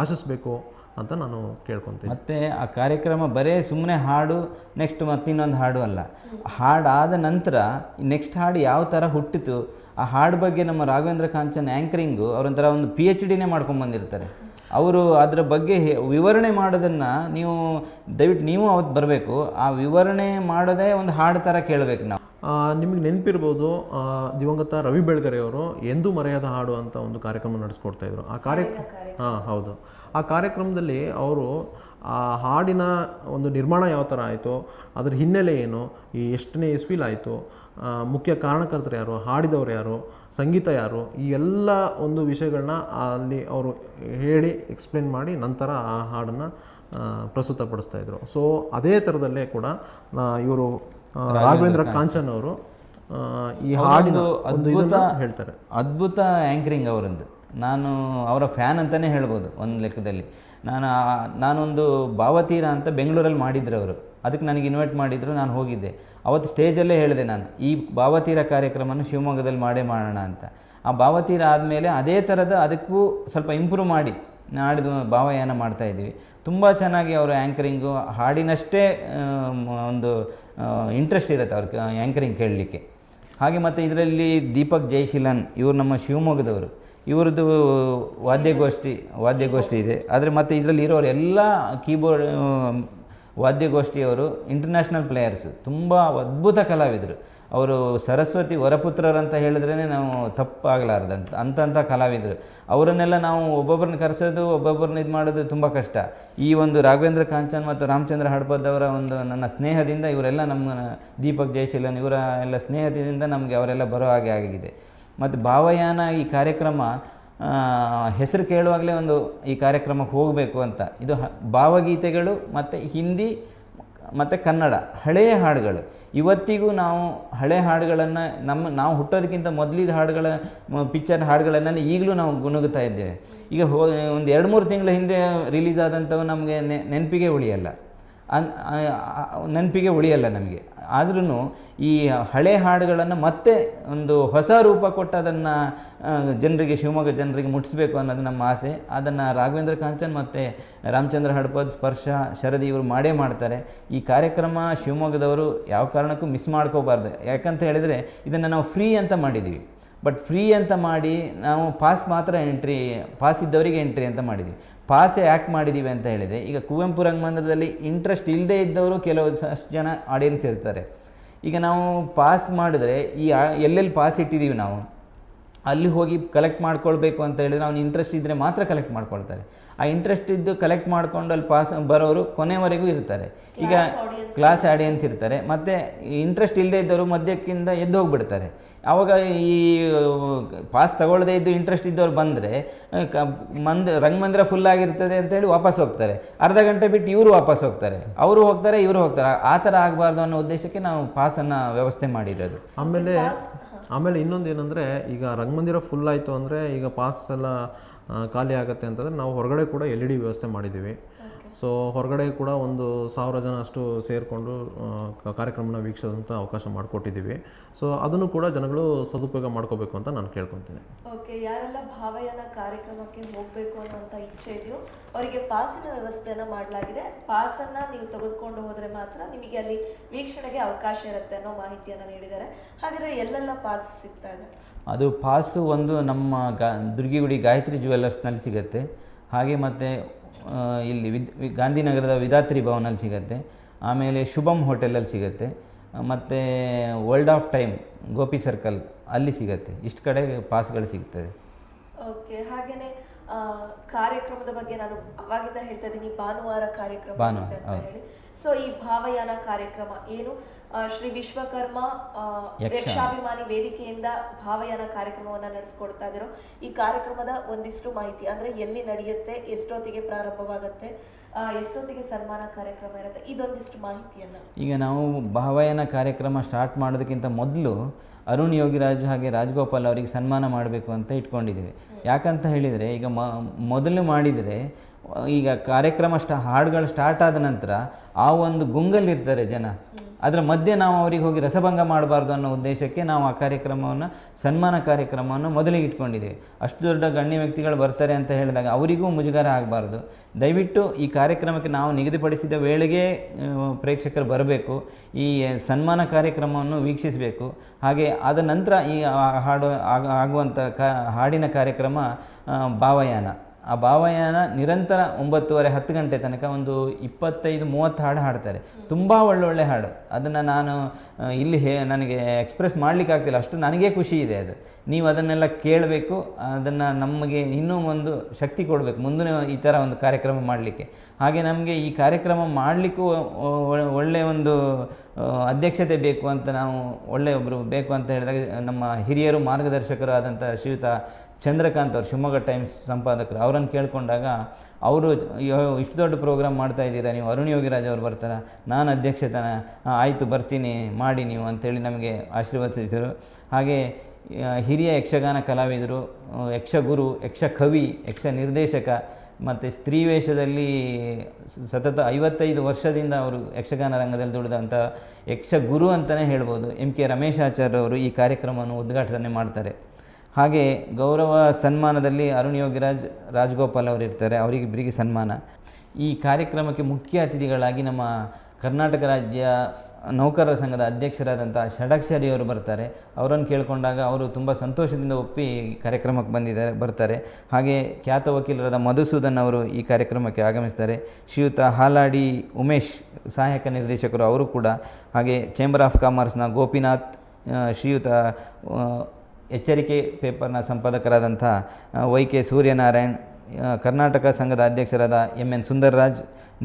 ಆಶಿಸ್ಬೇಕು ಅಂತ ನಾನು ಕೇಳ್ಕೊತೀನಿ. ಮತ್ತು ಆ ಕಾರ್ಯಕ್ರಮ ಬರೇ ಸುಮ್ಮನೆ ಹಾಡು ನೆಕ್ಸ್ಟ್ ಮತ್ತಿನ್ನೊಂದು ಹಾಡು ಅಲ್ಲ. ಹಾಡಾದ ನಂತರ ನೆಕ್ಸ್ಟ್ ಹಾಡು ಯಾವ ಥರ ಹುಟ್ಟಿತು, ಆ ಹಾಡು ಬಗ್ಗೆ ನಮ್ಮ ರಾಘವೇಂದ್ರ ಕಾಂಚನ್ ಆ್ಯಂಕರಿಂಗು ಅವರೊಂಥರ ಒಂದು ಪಿ ಎಚ್ ಡಿನೇ ಮಾಡ್ಕೊಂಬಂದಿರ್ತಾರೆ ಅವರು ಅದರ ಬಗ್ಗೆ ವಿವರಣೆ ಮಾಡೋದನ್ನು ನೀವು ದಯವಿಟ್ಟು ನೀವು ಅವತ್ತು ಬರಬೇಕು. ಆ ವಿವರಣೆ ಮಾಡೋದೇ ಒಂದು ಹಾಡು ಥರ ಕೇಳಬೇಕು ನಾವು. ನಿಮಗೆ ನೆನಪಿರ್ಬೋದು ದಿವಂಗತ ರವಿ ಬೆಳಗೆರೆ ಅವರು ಎಂದೂ ಮರೆಯದ ಹಾಡು ಅಂತ ಒಂದು ಕಾರ್ಯಕ್ರಮ ನಡೆಸ್ಕೊಡ್ತಾ ಇದ್ರು. ಆ ಕಾರ್ಯಕ್ರಮ. ಹಾಂ ಹೌದು. ಆ ಕಾರ್ಯಕ್ರಮದಲ್ಲಿ ಅವರು ಆ ಹಾಡಿನ ಒಂದು ನಿರ್ಮಾಣ ಯಾವ ಥರ ಆಯಿತು ಅದರ ಹಿನ್ನೆಲೆ ಏನು ಈ ಎಷ್ಟನೇ ಇಸ್ವಿಲಾಯಿತು ಮುಖ್ಯ ಕಾರಣಕರ್ತರು ಯಾರು ಹಾಡಿದವರು ಯಾರು ಸಂಗೀತ ಯಾರು ಈ ಎಲ್ಲ ಒಂದು ವಿಷಯಗಳನ್ನ ಅಲ್ಲಿ ಅವರು ಹೇಳಿ ಎಕ್ಸ್ಪ್ಲೇನ್ ಮಾಡಿ ನಂತರ ಆ ಹಾಡನ್ನು ಪ್ರಸ್ತುತಪಡಿಸ್ತಾ ಇದ್ರು. ಸೊ ಅದೇ ಥರದಲ್ಲೇ ಕೂಡ ಇವರು ರಾಘವೇಂದ್ರ ಕಾಂಚನ್. ಅವರು ಈ ಹಾಡಿನ ಅದ್ಭುತ ಇದನ್ನ ಹೇಳ್ತಾರೆ. ಅದ್ಭುತ ಆ್ಯಂಕರಿಂಗ್ ಅವರದ್ದು ನಾನು ಅವರ ಫ್ಯಾನ್ ಅಂತಲೇ ಹೇಳ್ಬೋದು ಒಂದು ಲೆಕ್ಕದಲ್ಲಿ. ನಾನು ನಾನೊಂದು ಭಾವತೀರ ಅಂತ ಬೆಂಗಳೂರಲ್ಲಿ ಮಾಡಿದ್ರು ಅವರು. ಅದಕ್ಕೆ ನನಗೆ ಇನ್ವೈಟ್ ಮಾಡಿದ್ರು ನಾನು ಹೋಗಿದ್ದೆ. ಅವತ್ತು ಸ್ಟೇಜಲ್ಲೇ ಹೇಳಿದೆ ನಾನು ಈ ಭಾವತೀರ ಕಾರ್ಯಕ್ರಮನ ಶಿವಮೊಗ್ಗದಲ್ಲಿ ಮಾಡೇ ಮಾಡೋಣ ಅಂತ. ಆ ಭಾವತೀರ ಆದಮೇಲೆ ಅದೇ ಥರದ ಅದಕ್ಕೂ ಸ್ವಲ್ಪ ಇಂಪ್ರೂವ್ ಮಾಡಿ. ನಾಡಿದ್ದು ಭಾವಯಾನ ಇದ್ದೀವಿ. ತುಂಬ ಚೆನ್ನಾಗಿ ಅವರು ಆ್ಯಂಕರಿಂಗು ಹಾಡಿನಷ್ಟೇ ಒಂದು ಇಂಟ್ರೆಸ್ಟ್ ಇರುತ್ತೆ ಅವ್ರಿಗೆ ಆ್ಯಂಕರಿಂಗ್ ಕೇಳಲಿಕ್ಕೆ. ಹಾಗೆ ಮತ್ತು ಇದರಲ್ಲಿ ದೀಪಕ್ ಜೈಶೀಲನ್ ಇವರು ನಮ್ಮ ಶಿವಮೊಗ್ಗದವರು. ಇವ್ರದ್ದು ವಾದ್ಯಗೋಷ್ಠಿ ವಾದ್ಯಗೋಷ್ಠಿ ಇದೆ. ಆದರೆ ಮತ್ತು ಇದರಲ್ಲಿ ಇರೋರು ಎಲ್ಲ ಕೀಬೋರ್ಡ್ ವಾದ್ಯಗೋಷ್ಠಿಯವರು ಇಂಟರ್ನ್ಯಾಷನಲ್ ಪ್ಲೇಯರ್ಸು ತುಂಬ ಅದ್ಭುತ ಕಲಾವಿದರು. ಅವರು ಸರಸ್ವತಿ ವರಪುತ್ರರು ಅಂತ ಹೇಳಿದ್ರೇ ನಾವು ತಪ್ಪಾಗಲಾರ್ದಂತ ಅಂತಂಥ ಕಲಾವಿದರು. ಅವರನ್ನೆಲ್ಲ ನಾವು ಒಬ್ಬೊಬ್ಬರನ್ನ ಕರೆಸೋದು ಒಬ್ಬೊಬ್ಬರನ್ನ ಇದು ಮಾಡೋದು ತುಂಬ ಕಷ್ಟ. ಈ ಒಂದು ರಾಘವೇಂದ್ರ ಕಾಂಚನ್ ಮತ್ತು ರಾಮಚಂದ್ರ ಹಡ್ಪದವರ ಒಂದು ನನ್ನ ಸ್ನೇಹದಿಂದ ಇವರೆಲ್ಲ ನಮ್ಮ ದೀಪಕ್ ಜಯಶೀಲನ್ ಇವರ ಎಲ್ಲ ಸ್ನೇಹದಿಂದ ನಮಗೆ ಅವರೆಲ್ಲ ಬರೋ ಹಾಗೆ ಆಗಿದೆ. ಮತ್ತು ಭಾವಯಾನ ಈ ಕಾರ್ಯಕ್ರಮ ಹೆಸರು ಕೇಳುವಾಗಲೇ ಒಂದು ಈ ಕಾರ್ಯಕ್ರಮಕ್ಕೆ ಹೋಗಬೇಕು ಅಂತ. ಇದು ಭಾವಗೀತೆಗಳು ಮತ್ತು ಹಿಂದಿ, ಮತ್ತು ಕನ್ನಡ ಹಳೆಯ ಹಾಡುಗಳು. ಇವತ್ತಿಗೂ ನಾವು ಹಳೆ ಹಾಡುಗಳನ್ನು ನಮ್ಮ, ನಾವು ಹುಟ್ಟೋದಕ್ಕಿಂತ ಮೊದಲಿದ ಹಾಡುಗಳ ಪಿಕ್ಚರ್ ಹಾಡುಗಳನ್ನು ಈಗಲೂ ನಾವು ಗುನುಗುತ್ತಾ ಇದ್ದೇವೆ. ಈಗ ಹೋ, ಒಂದು ಎರಡು ಮೂರು ತಿಂಗಳ ಹಿಂದೆ ರಿಲೀಸ್ ಆದಂಥವು ನಮಗೆ ನೆನಪಿಗೆ ಉಳಿಯಲ್ಲ. ಅನ್ ನೆನಪಿಗೆ ಉಳಿಯಲ್ಲ ನಮಗೆ. ಆದ್ರೂ ಈ ಹಳೆ ಹಾಡುಗಳನ್ನು ಮತ್ತೆ ಒಂದು ಹೊಸ ರೂಪ ಕೊಟ್ಟು ಅದನ್ನು ಜನರಿಗೆ, ಶಿವಮೊಗ್ಗ ಜನರಿಗೆ ಮುಟ್ಟಿಸ್ಬೇಕು ಅನ್ನೋದು ನಮ್ಮ ಆಸೆ. ಅದನ್ನು ರಾಘವೇಂದ್ರ ಕಾಂಚನ್ ಮತ್ತು ರಾಮಚಂದ್ರ ಹಡಪದ್, ಸ್ಪರ್ಶ, ಶರದಿ ಇವರು ಮಾಡೇ ಮಾಡ್ತಾರೆ. ಈ ಕಾರ್ಯಕ್ರಮ ಶಿವಮೊಗ್ಗದವರು ಯಾವ ಕಾರಣಕ್ಕೂ ಮಿಸ್ ಮಾಡ್ಕೋಬಾರ್ದು. ಯಾಕಂತ ಹೇಳಿದರೆ ಇದನ್ನು ನಾವು ಫ್ರೀ ಅಂತ ಮಾಡಿದ್ದೀವಿ ಬಟ್ ಫ್ರೀ ಅಂತ ಮಾಡಿ ನಾವು ಪಾಸ್ ಮಾತ್ರ ಎಂಟ್ರಿ ಪಾಸ್ ಇದ್ದವರಿಗೆ ಎಂಟ್ರಿ ಅಂತ ಮಾಡಿದ್ವಿ. ಪಾಸೇ ಯಾಕೆ ಮಾಡಿದ್ದೀವಿ ಅಂತ ಹೇಳಿದರೆ ಈಗ ಕುವೆಂಪು ರಂಗಮಂದಿರದಲ್ಲಿ ಇಂಟ್ರೆಸ್ಟ್ ಇಲ್ಲದೇ ಇದ್ದವರು ಕೆಲವು ಅಷ್ಟು ಜನ ಆಡಿಯನ್ಸ್ ಇರ್ತಾರೆ. ಈಗ ನಾವು ಪಾಸ್ ಮಾಡಿದ್ರೆ ಈ ಎಲ್ಲೆಲ್ಲಿ ಪಾಸ್ ಇಟ್ಟಿದ್ದೀವಿ ನಾವು? ಅಲ್ಲಿ ಹೋಗಿ ಕಲೆಕ್ಟ್ ಮಾಡ್ಕೊಳ್ಬೇಕು ಅಂತ ಹೇಳಿದ್ರೆ ಅವ್ನು ಇಂಟ್ರೆಸ್ಟ್ ಇದ್ದರೆ ಮಾತ್ರ ಕಲೆಕ್ಟ್ ಮಾಡ್ಕೊಳ್ತಾರೆ. ಆ ಇಂಟ್ರೆಸ್ಟ್ ಇದ್ದು ಕಲೆಕ್ಟ್ ಮಾಡಿಕೊಂಡು ಅಲ್ಲಿ ಪಾಸ್ ಬರೋರು ಕೊನೆವರೆಗೂ ಇರ್ತಾರೆ. ಈಗ ಕ್ಲಾಸ್ ಆಡಿಯನ್ಸ್ ಇರ್ತಾರೆ. ಮತ್ತು ಇಂಟ್ರೆಸ್ಟ್ ಇಲ್ಲದೆ ಇದ್ದವರು ಮಧ್ಯಕ್ಕಿಂತ ಎದ್ದು ಹೋಗ್ಬಿಡ್ತಾರೆ. ಆವಾಗ ಈ ಪಾಸ್ ತಗೊಳ್ಳದೇ ಇದ್ದು ಇಂಟ್ರೆಸ್ಟ್ ಇದ್ದವ್ರು ಬಂದರೆ ಕ ಮಂದ್ ರಂಗಮಂದಿರ ಫುಲ್ ಆಗಿರ್ತದೆ ಅಂತೇಳಿ ವಾಪಸ್ ಹೋಗ್ತಾರೆ. ಅರ್ಧ ಗಂಟೆ ಬಿಟ್ಟು ಇವರು ವಾಪಸ್ ಹೋಗ್ತಾರೆ. ಅವರು ಹೋಗ್ತಾರೆ ಇವರು ಹೋಗ್ತಾರೆ. ಆ ಥರ ಆಗಬಾರ್ದು ಅನ್ನೋ ಉದ್ದೇಶಕ್ಕೆ ನಾವು ಪಾಸನ್ನು ವ್ಯವಸ್ಥೆ ಮಾಡಿರೋದು. ಆಮೇಲೆ ಆಮೇಲೆ ಇನ್ನೊಂದು ಏನಂದರೆ ಈಗ ರಂಗಮಂದಿರ ಫುಲ್ ಆಯಿತು ಅಂದರೆ ಈಗ ಪಾಸ್ ಎಲ್ಲ ಖಾಲಿ ಆಗುತ್ತೆ ಅಂತಂದರೆ ನಾವು ಹೊರಗಡೆ ಕೂಡ ಎಲ್ ಇ ಡಿ ವ್ಯವಸ್ಥೆ ಮಾಡಿದ್ದೀವಿ. ಸೊ ಹೊರಗಡೆ ಕೂಡ ಒಂದು ಸಾವಿರ ಜನ ಅಷ್ಟು ಸೇರಿಕೊಂಡು ಕಾರ್ಯಕ್ರಮನ ವೀಕ್ಷಿಸೋದಂಥ ಅವಕಾಶ ಮಾಡಿಕೊಟ್ಟಿದ್ದೀವಿ. ಸೊ ಅದನ್ನು ಕೂಡ ಜನಗಳು ಸದುಪಯೋಗ ಮಾಡ್ಕೋಬೇಕು ಅಂತ ನಾನು ಕೇಳ್ಕೊತೀನಿ ಓಕೆ ಯಾರೆಲ್ಲ ಭಾವಯಾನ ಕಾರ್ಯಕ್ರಮಕ್ಕೆ ಹೋಗಬೇಕು ಅನ್ನೋಂಥ ಇಚ್ಛೆ ಇದೆಯೋ ಅವರಿಗೆ ಪಾಸಿನ ವ್ಯವಸ್ಥೆಯನ್ನು ಮಾಡಲಾಗಿದೆ. ಪಾಸನ್ನು ನೀವು ತೆಗೆದುಕೊಂಡು ಹೋದರೆ ಮಾತ್ರ ನಿಮಗೆ ಅಲ್ಲಿ ವೀಕ್ಷಣೆಗೆ ಅವಕಾಶ ಇರುತ್ತೆ ಅನ್ನೋ ಮಾಹಿತಿಯನ್ನು ನೀಡಿದ್ದಾರೆ. ಹಾಗಾದರೆ ಎಲ್ಲೆಲ್ಲ ಪಾಸ್ ಸಿಗ್ತಾ ಇದೆ? ಅದು ಪಾಸು ಒಂದು ನಮ್ಮ ಗಾ ದುರ್ಗಿಗುಡಿ ಗಾಯತ್ರಿ ಜುವೆಲ್ಲರ್ಸ್ನಲ್ಲಿ ಸಿಗುತ್ತೆ. ಹಾಗೆ ಮತ್ತು ಇಲ್ಲಿ ವಿದ್ ಗಾಂಧಿನಗರದ ವಿಧಾತ್ರಿ ಭವನಲ್ಲಿ ಸಿಗುತ್ತೆ. ಆಮೇಲೆ ಶುಭಮ್ ಹೋಟೆಲಲ್ಲಿ ಸಿಗುತ್ತೆ. ಮತ್ತು world of time Gopi circle ಅಲ್ಲಿ ಸಿಗುತ್ತೆ. ಇಷ್ಟು ಕಡೆ ಪಾಸ್ಗಳು ಸಿಗ್ತದೆ. ಓಕೆ ಹಾಗೆಯೇ ಕಾರ್ಯಕ್ರಮದ ಬಗ್ಗೆ ನಾನು ಅವಾಗಿಂದ ಹೇಳ್ತಾ ಇದ್ದೀನಿ. ಭಾನುವಾರ ಕಾರ್ಯಕ್ರಮ ಭಾನುವಾರ, ಸೊ ಈ ಭಾವಯಾನ ಕಾರ್ಯಕ್ರಮ ಏನು? ಶ್ರೀ ವಿಶ್ವಕರ್ಮ. ಯಕ್ಷಾಭಿಮಾನಿ ವೇದಿಕೆಯಿಂದ ಭಾವಯಾನ ಕಾರ್ಯಕ್ರಮವನ್ನು ನಡೆಸ್ಕೊಡ್ತಾ ಇದ್ರು. ಈ ಕಾರ್ಯಕ್ರಮದ ಒಂದಿಷ್ಟು ಮಾಹಿತಿ ಅಂದ್ರೆ ಎಲ್ಲಿ ನಡೆಯುತ್ತೆ ಎಷ್ಟೊತ್ತಿಗೆ ಪ್ರಾರಂಭವಾಗುತ್ತೆ ಎಷ್ಟೊತ್ತಿಗೆ ಸನ್ಮಾನ ಕಾರ್ಯಕ್ರಮ ಇರುತ್ತೆ ಇದೊಂದಿಷ್ಟು ಮಾಹಿತಿಯನ್ನ. ಈಗ ನಾವು ಭಾವಯಾನ ಕಾರ್ಯಕ್ರಮ ಸ್ಟಾರ್ಟ್ ಮಾಡೋದಕ್ಕಿಂತ ಮೊದಲು ಅರುಣ್ ಯೋಗಿರಾಜ್ ಹಾಗೆ ರಾಜಗೋಪಾಲ್ ಅವರಿಗೆ ಸನ್ಮಾನ ಮಾಡಬೇಕು ಅಂತ ಇಟ್ಕೊಂಡಿದ್ದೀವಿ. ಯಾಕಂತ ಹೇಳಿದರೆ ಈಗ ಮೊದಲು ಮಾಡಿದರೆ ಈಗ ಕಾರ್ಯಕ್ರಮ ಸ್ಟಾ, ಹಾಡುಗಳು ಸ್ಟಾರ್ಟ್ ಆದ ನಂತರ ಆ ಒಂದು ಗುಂಗಲ್ಲಿರ್ತಾರೆ ಜನ. ಅದರ ಮಧ್ಯೆ ನಾವು ಅವರಿಗೆ ಹೋಗಿ ರಸಭಂಗ ಮಾಡಬಾರ್ದು ಅನ್ನೋ ಉದ್ದೇಶಕ್ಕೆ ನಾವು ಆ ಕಾರ್ಯಕ್ರಮವನ್ನು, ಸನ್ಮಾನ ಕಾರ್ಯಕ್ರಮವನ್ನು ಮೊದಲಿಗೆ ಇಟ್ಕೊಂಡಿದ್ದೀವಿ. ಅಷ್ಟು ದೊಡ್ಡ ಗಣ್ಯ ವ್ಯಕ್ತಿಗಳು ಬರ್ತಾರೆ ಅಂತ ಹೇಳಿದಾಗ ಅವರಿಗೂ ಮುಜುಗರ ಆಗಬಾರ್ದು. ದಯವಿಟ್ಟು ಈ ಕಾರ್ಯಕ್ರಮಕ್ಕೆ ನಾವು ನಿಗದಿಪಡಿಸಿದ ವೇಳೆಗೆ ಪ್ರೇಕ್ಷಕರು ಬರಬೇಕು. ಈ ಸನ್ಮಾನ ಕಾರ್ಯಕ್ರಮವನ್ನು ವೀಕ್ಷಿಸಬೇಕು. ಹಾಗೆ ಆದ ನಂತರ ಈ ಹಾಡು ಆಗ ಆಗುವಂಥ ಕ, ಹಾಡಿನ ಕಾರ್ಯಕ್ರಮ ಭಾವಯಾನ. ಆ ಭಾವಯಾನ ನಿರಂತರ ಒಂಬತ್ತುವರೆ ಹತ್ತು ಗಂಟೆ ತನಕ ಒಂದು ಇಪ್ಪತ್ತೈದು, ಮೂವತ್ತು ಹಾಡು ಹಾಡ್ತಾರೆ. ತುಂಬ ಒಳ್ಳೊಳ್ಳೆ ಹಾಡು. ಅದನ್ನು ನಾನು ಇಲ್ಲಿ ಹೇ, ನನಗೆ ಎಕ್ಸ್ಪ್ರೆಸ್ ಮಾಡಲಿಕ್ಕೆ ಆಗ್ತಿಲ್ಲ. ಅಷ್ಟು ನನಗೇ ಖುಷಿ ಇದೆ ಅದು. ನೀವು ಅದನ್ನೆಲ್ಲ ಕೇಳಬೇಕು. ಅದನ್ನು ನಮಗೆ ಇನ್ನೂ ಒಂದು ಶಕ್ತಿ ಕೊಡಬೇಕು. ಮುಂದಿನ ಈ ಥರ ಒಂದು ಕಾರ್ಯಕ್ರಮ ಮಾಡಲಿಕ್ಕೆ. ಹಾಗೆ ನಮಗೆ ಈ ಕಾರ್ಯಕ್ರಮ ಮಾಡಲಿಕ್ಕೂ ಒಳ್ಳೆಯ ಒಂದು ಅಧ್ಯಕ್ಷತೆ ಬೇಕು ಅಂತ ನಾವು ಒಳ್ಳೆಯ ಒಬ್ಬರು ಬೇಕು ಅಂತ ಹೇಳಿದಾಗ ನಮ್ಮ ಹಿರಿಯರು ಮಾರ್ಗದರ್ಶಕರು ಆದಂಥ ಶ್ರೀಯುತ ಚಂದ್ರಕಾಂತ್ ಅವರು, ಶಿವಮೊಗ್ಗ ಟೈಮ್ಸ್ ಸಂಪಾದಕರು, ಅವರನ್ನು ಕೇಳಿಕೊಂಡಾಗ ಅವರು ಇಷ್ಟು ದೊಡ್ಡ ಪ್ರೋಗ್ರಾಮ್ ಮಾಡ್ತಾ ಇದ್ದೀರಾ ನೀವು? ಅರುಣ್ ಯೋಗಿರಾಜ್ ಅವರು ಬರ್ತಾರಾ, ನಾನು ಅಧ್ಯಕ್ಷತನ ಆಯಿತು, ಬರ್ತೀನಿ, ಮಾಡಿ ನೀವು ಅಂಥೇಳಿ ನಮಗೆ ಆಶೀರ್ವದಿಸಿದರು ಹಾಗೆ ಹಿರಿಯ ಯಕ್ಷಗಾನ ಕಲಾವಿದರು ಯಕ್ಷಗುರು ಯಕ್ಷ ಕವಿ ಯಕ್ಷ ನಿರ್ದೇಶಕ ಮತ್ತು ಸ್ತ್ರೀ ವೇಷದಲ್ಲಿ ಸತತ ಐವತ್ತೈದು ವರ್ಷದಿಂದ ಅವರು ಯಕ್ಷಗಾನ ರಂಗದಲ್ಲಿ ದುಡಿದಂಥ ಯಕ್ಷಗುರು ಅಂತಲೇ ಹೇಳ್ಬೋದು. ಎಂ ಕೆ ರಮೇಶ್ ಅವರು ಈ ಕಾರ್ಯಕ್ರಮವನ್ನು ಉದ್ಘಾಟನೆ ಮಾಡ್ತಾರೆ. ಹಾಗೆ ಗೌರವ ಸನ್ಮಾನದಲ್ಲಿ ಅರುಣ್ ಯೋಗಿರಾಜ್, ರಾಜಗೋಪಾಲ್ ಅವರು ಇರ್ತಾರೆ ಅವರಿಗಿಬ್ಬರಿಗೆ ಸನ್ಮಾನ. ಈ ಕಾರ್ಯಕ್ರಮಕ್ಕೆ ಮುಖ್ಯ ಅತಿಥಿಗಳಾಗಿ ನಮ್ಮ ಕರ್ನಾಟಕ ರಾಜ್ಯ ನೌಕರರ ಸಂಘದ ಅಧ್ಯಕ್ಷರಾದಂಥ ಷಡಕ್ಷರಿ ಅವರು ಬರ್ತಾರೆ. ಅವರನ್ನು ಕೇಳಿಕೊಂಡಾಗ ಅವರು ತುಂಬ ಸಂತೋಷದಿಂದ ಒಪ್ಪಿ ಕಾರ್ಯಕ್ರಮಕ್ಕೆ ಬಂದಿದ್ದಾರೆ, ಬರ್ತಾರೆ. ಹಾಗೆ ಖ್ಯಾತ ವಕೀಲರಾದ ಮಧುಸೂದನ್ ಅವರು ಈ ಕಾರ್ಯಕ್ರಮಕ್ಕೆ ಆಗಮಿಸ್ತಾರೆ. ಶ್ರೀಯುತ ಹಾಲಾಡಿ ಉಮೇಶ್, ಸಹಾಯಕ ನಿರ್ದೇಶಕರು ಅವರು ಕೂಡ. ಹಾಗೆ ಚೇಂಬರ್ ಆಫ್ ಕಾಮರ್ಸ್ನ ಗೋಪಿನಾಥ್ ಶ್ರೀಯುತ ಎಚ್ಚರಿಕೆ ಪೇಪರ್ನ ಸಂಪಾದಕರಾದಂಥ ವೈ ಕೆ ಸೂರ್ಯನಾರಾಯಣ್ ಕರ್ನಾಟಕ ಸಂಘದ ಅಧ್ಯಕ್ಷರಾದ ಎಂ ಎನ್ ಸುಂದರ್ರಾಜ್,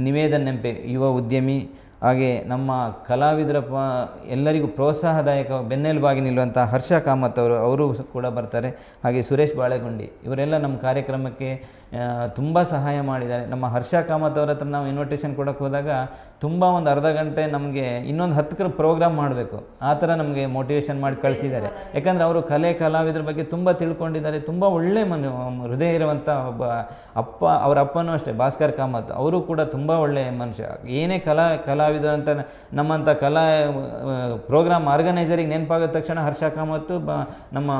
ನಿವೇದನ್ ನೆಂಪೆ, ಯುವ ಉದ್ಯಮಿ, ಹಾಗೆ ನಮ್ಮ ಕಲಾವಿದರ ಪ, ಎಲ್ಲರಿಗೂ ಪ್ರೋತ್ಸಾಹದಾಯಕ ಬೆನ್ನೆಲುಬಾಗಿ ನಿಲ್ಲುವಂಥ ಹರ್ಷ ಕಾಮತ್ ಅವರು ಅವರು ಕೂಡ ಬರ್ತಾರೆ. ಹಾಗೆ ಸುರೇಶ್ ಬಾಳೆಗುಂಡಿ, ಇವರೆಲ್ಲ ನಮ್ಮ ಕಾರ್ಯಕ್ರಮಕ್ಕೆ ತುಂಬ ಸಹಾಯ ಮಾಡಿದ್ದಾರೆ. ನಮ್ಮ ಹರ್ಷ ಕಾಮತ್ ಅವ್ರ ಹತ್ರ ನಾವು ಇನ್ವಿಟೇಷನ್ ಕೊಡೋಕ್ಕೆ ಹೋದಾಗ ತುಂಬ ಒಂದು ಅರ್ಧ ಗಂಟೆ ನಮಗೆ ಇನ್ನೊಂದು ಹತ್ತು ಪ್ರೋಗ್ರಾಮ್ ಮಾಡಬೇಕು. ಆ ಥರ ನಮಗೆ ಮೋಟಿವೇಶನ್ ಮಾಡಿ ಕಳಿಸಿದ್ದಾರೆ. ಯಾಕಂದರೆ ಅವರು ಕಲೆ, ಕಲಾವಿದರ ಬಗ್ಗೆ ತುಂಬ ತಿಳ್ಕೊಂಡಿದ್ದಾರೆ. ತುಂಬ ಒಳ್ಳೆ ಮನ, ಹೃದಯ ಇರುವಂಥ ಒಬ್ಬ ಅಪ್ಪ, ಅವರ ಅಪ್ಪನೂ ಅಷ್ಟೇ, ಭಾಸ್ಕರ್ ಕಾಮತ್. ಅವರು ಕೂಡ ತುಂಬ ಒಳ್ಳೆಯ ಮನುಷ್ಯ. ಏನೇ ಕಲಾ, ಕಲಾವಿದರು ಅಂತ ನಮ್ಮಂಥ ಕಲಾ ಪ್ರೋಗ್ರಾಮ್ ಆರ್ಗನೈಸರಿಗೆ ನೆನಪಾಗೋದ ತಕ್ಷಣ ಹರ್ಷ ಕಾಮತ್ತು ಬ, ನಮ್ಮ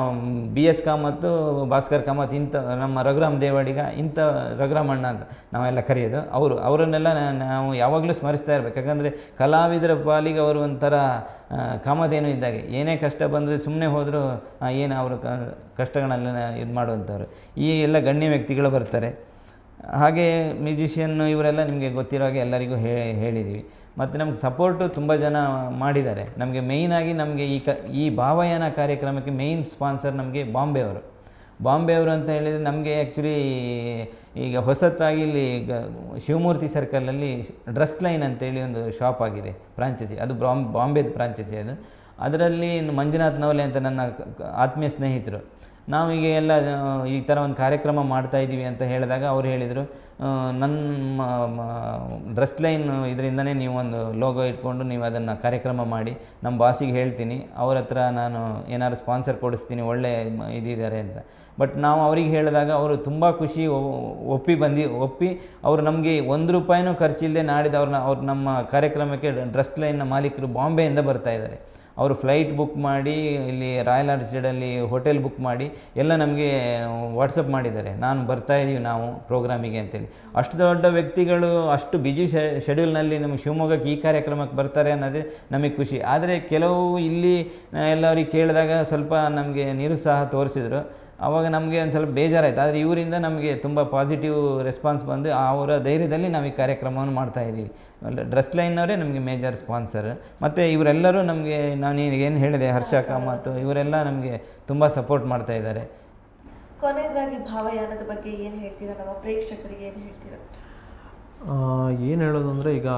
ಬಿ ಎಸ್ ಕಾಮತ್ತು ಭಾಸ್ಕರ್ ಕಾಮತ್, ಇಂಥ ನಮ್ಮ ರಘುರಾಮ್ ದೇವಾಡಿಗ ಇಂಥ ರಘುರಾಮಣ್ಣ ಅಂತ ನಾವೆಲ್ಲ ಕರೆಯೋದು, ಅವರು, ಅವರನ್ನೆಲ್ಲ ನಾವು ಯಾವಾಗಲೂ ಸ್ಮರಿಸ್ತಾ ಇರಬೇಕು. ಯಾಕಂದರೆ ಕಲಾವಿದರ ಪಾಲಿಗೆ ಅವರು ಒಂಥರ ಕಾಮಧೇನು ಇದ್ದಾಗೆ. ಏನೇ ಕಷ್ಟ ಬಂದರೆ ಸುಮ್ಮನೆ ಹೋದರೂ ಏನು ಅವರು ಕಷ್ಟಗಳನ್ನೆಲ್ಲ ಇದು ಮಾಡುವಂಥವ್ರು. ಈ ಎಲ್ಲ ಗಣ್ಯ ವ್ಯಕ್ತಿಗಳು ಬರ್ತಾರೆ. ಹಾಗೆ ಮ್ಯೂಸಿಷಿಯನ್ನು ಇವರೆಲ್ಲ ನಿಮಗೆ ಗೊತ್ತಿರೋ ಹಾಗೆ ಎಲ್ಲರಿಗೂ ಹೇಳಿದ್ದೀವಿ ಮತ್ತು ನಮ್ಗೆ ಸಪೋರ್ಟು ತುಂಬ ಜನ ಮಾಡಿದ್ದಾರೆ. ನಮಗೆ ಮೇಯ್ನಾಗಿ ನಮಗೆ ಈ ಕ, ಈ ಭಾವಯಾನ ಕಾರ್ಯಕ್ರಮಕ್ಕೆ ಮೇಯ್ನ್ ಸ್ಪಾನ್ಸರ್ ನಮಗೆ ಬಾಂಬೆ ಅವರು ಬಾಂಬೆ ಅವರು ಅಂತ ಹೇಳಿದರೆ ನಮಗೆ ಆ್ಯಕ್ಚುಲಿ ಈಗ ಹೊಸತಾಗಿ ಇಲ್ಲಿ ಶಿವಮೂರ್ತಿ ಸರ್ಕಲಲ್ಲಿ ಡ್ರೆಸ್ ಲೈನ್ ಅಂತೇಳಿ ಒಂದು ಶಾಪ್ ಆಗಿದೆ, ಫ್ರಾಂಚೈಸಿ. ಅದು ಬಾಂಬ್ ಬಾಂಬೆದು ಫ್ರಾಂಚೈಸಿ ಅದು. ಅದರಲ್ಲಿ ಮಂಜುನಾಥ್ ನವಲೆ ಅಂತ ನನ್ನ ಆತ್ಮೀಯ ಸ್ನೇಹಿತರು. ನಾವು ಈಗ ಎಲ್ಲ ಈ ಥರ ಒಂದು ಕಾರ್ಯಕ್ರಮ ಮಾಡ್ತಾ ಇದ್ದೀವಿ ಅಂತ ಹೇಳಿದಾಗ ಅವ್ರು ಹೇಳಿದರು ನನ್ನ ಡ್ರೆಸ್ ಲೈನ್ ಇದರಿಂದನೇ ನೀವು ಒಂದು ಲೋಗೋ ಇಟ್ಕೊಂಡು ನೀವು ಅದನ್ನು ಕಾರ್ಯಕ್ರಮ ಮಾಡಿ ನಮ್ಮ ಬಾಸಿಗೆ ಹೇಳ್ತೀನಿ, ಅವ್ರ ಹತ್ರ ನಾನು ಏನಾದ್ರು ಸ್ಪಾನ್ಸರ್ ಕೊಡಿಸ್ತೀನಿ, ಒಳ್ಳೆ ಇದಿದ್ದಾರೆ ಅಂತ. ಬಟ್ ನಾವು ಅವ್ರಿಗೆ ಹೇಳಿದಾಗ ಅವರು ತುಂಬ ಖುಷಿ ಒಪ್ಪಿ ಬಂದು, ಒಪ್ಪಿ ಅವರು ನಮಗೆ ಒಂದು ರೂಪಾಯಿನೂ ಖರ್ಚಿಲ್ಲದೆ ನಾಡಿದ್ದು ಅವ್ರನ್ನ ಅವ್ರು ನಮ್ಮ ಕಾರ್ಯಕ್ರಮಕ್ಕೆ ಡ್ರೆಸ್ ಲೈನ್ನ ಮಾಲೀಕರು ಬಾಂಬೆಯಿಂದ ಬರ್ತಾ ಇದ್ದಾರೆ. ಅವರು ಫ್ಲೈಟ್ ಬುಕ್ ಮಾಡಿ, ಇಲ್ಲಿ ರಾಯಲ್ ಆರ್ಚಿಡಲ್ಲಿ ಹೋಟೆಲ್ ಬುಕ್ ಮಾಡಿ, ಎಲ್ಲ ನಮಗೆ ವಾಟ್ಸಪ್ ಮಾಡಿದ್ದಾರೆ. ನಾನು ಬರ್ತಾ ಇದ್ದೀವಿ ನಾವು ಪ್ರೋಗ್ರಾಮಿಗೆ ಅಂತೇಳಿ. ಅಷ್ಟು ದೊಡ್ಡ ವ್ಯಕ್ತಿಗಳು ಅಷ್ಟು ಬಿಜಿ ಶೆಡ್ಯೂಲ್ನಲ್ಲಿ ನಮಗೆ ಶಿವಮೊಗ್ಗಕ್ಕೆ ಈ ಕಾರ್ಯಕ್ರಮಕ್ಕೆ ಬರ್ತಾರೆ ಅನ್ನೋದೇ ನಮಗೆ ಖುಷಿ. ಆದರೆ ಕೆಲವು ಇಲ್ಲಿ, ಎಲ್ಲರಿಗೆ ಕೇಳಿದಾಗ ಸ್ವಲ್ಪ ನಮಗೆ ನಿರುತ್ಸಾಹ ತೋರಿಸಿದ್ರು. ಆವಾಗ ನಮಗೆ ಒಂದು ಸ್ವಲ್ಪ ಬೇಜಾರಾಯ್ತು. ಆದರೆ ಇವರಿಂದ ನಮಗೆ ತುಂಬ ಪಾಸಿಟಿವ್ ರೆಸ್ಪಾನ್ಸ್ ಬಂದು ಅವರ ಧೈರ್ಯದಲ್ಲಿ ನಾವು ಈ ಕಾರ್ಯಕ್ರಮವನ್ನು ಮಾಡ್ತಾಯಿದ್ದೀವಿ ಡ್ರೆಸ್ ಲೈನ್ನವರೇ ನಮಗೆ ಮೇಜರ್ ಸ್ಪಾನ್ಸರ್ ಮತ್ತು ಇವರೆಲ್ಲರೂ ನಮಗೆ ನಾನು ಏನು ಹೇಳಿದೆ ಹರ್ಷ ಕಾಮತ್ ಇವರೆಲ್ಲ ನಮಗೆ ತುಂಬ ಸಪೋರ್ಟ್ ಮಾಡ್ತಾ ಇದ್ದಾರೆ. ಕೊನೆಯದಾಗಿ ಭಾವಯಾನದ ಬಗ್ಗೆ ಏನು ಹೇಳ್ತೀರಾ? ನಮ್ಮ ಪ್ರೇಕ್ಷಕರಿಗೆ ಏನು ಹೇಳ್ತೀರಾ? ಏನು ಹೇಳೋದು ಅಂದರೆ ಈಗ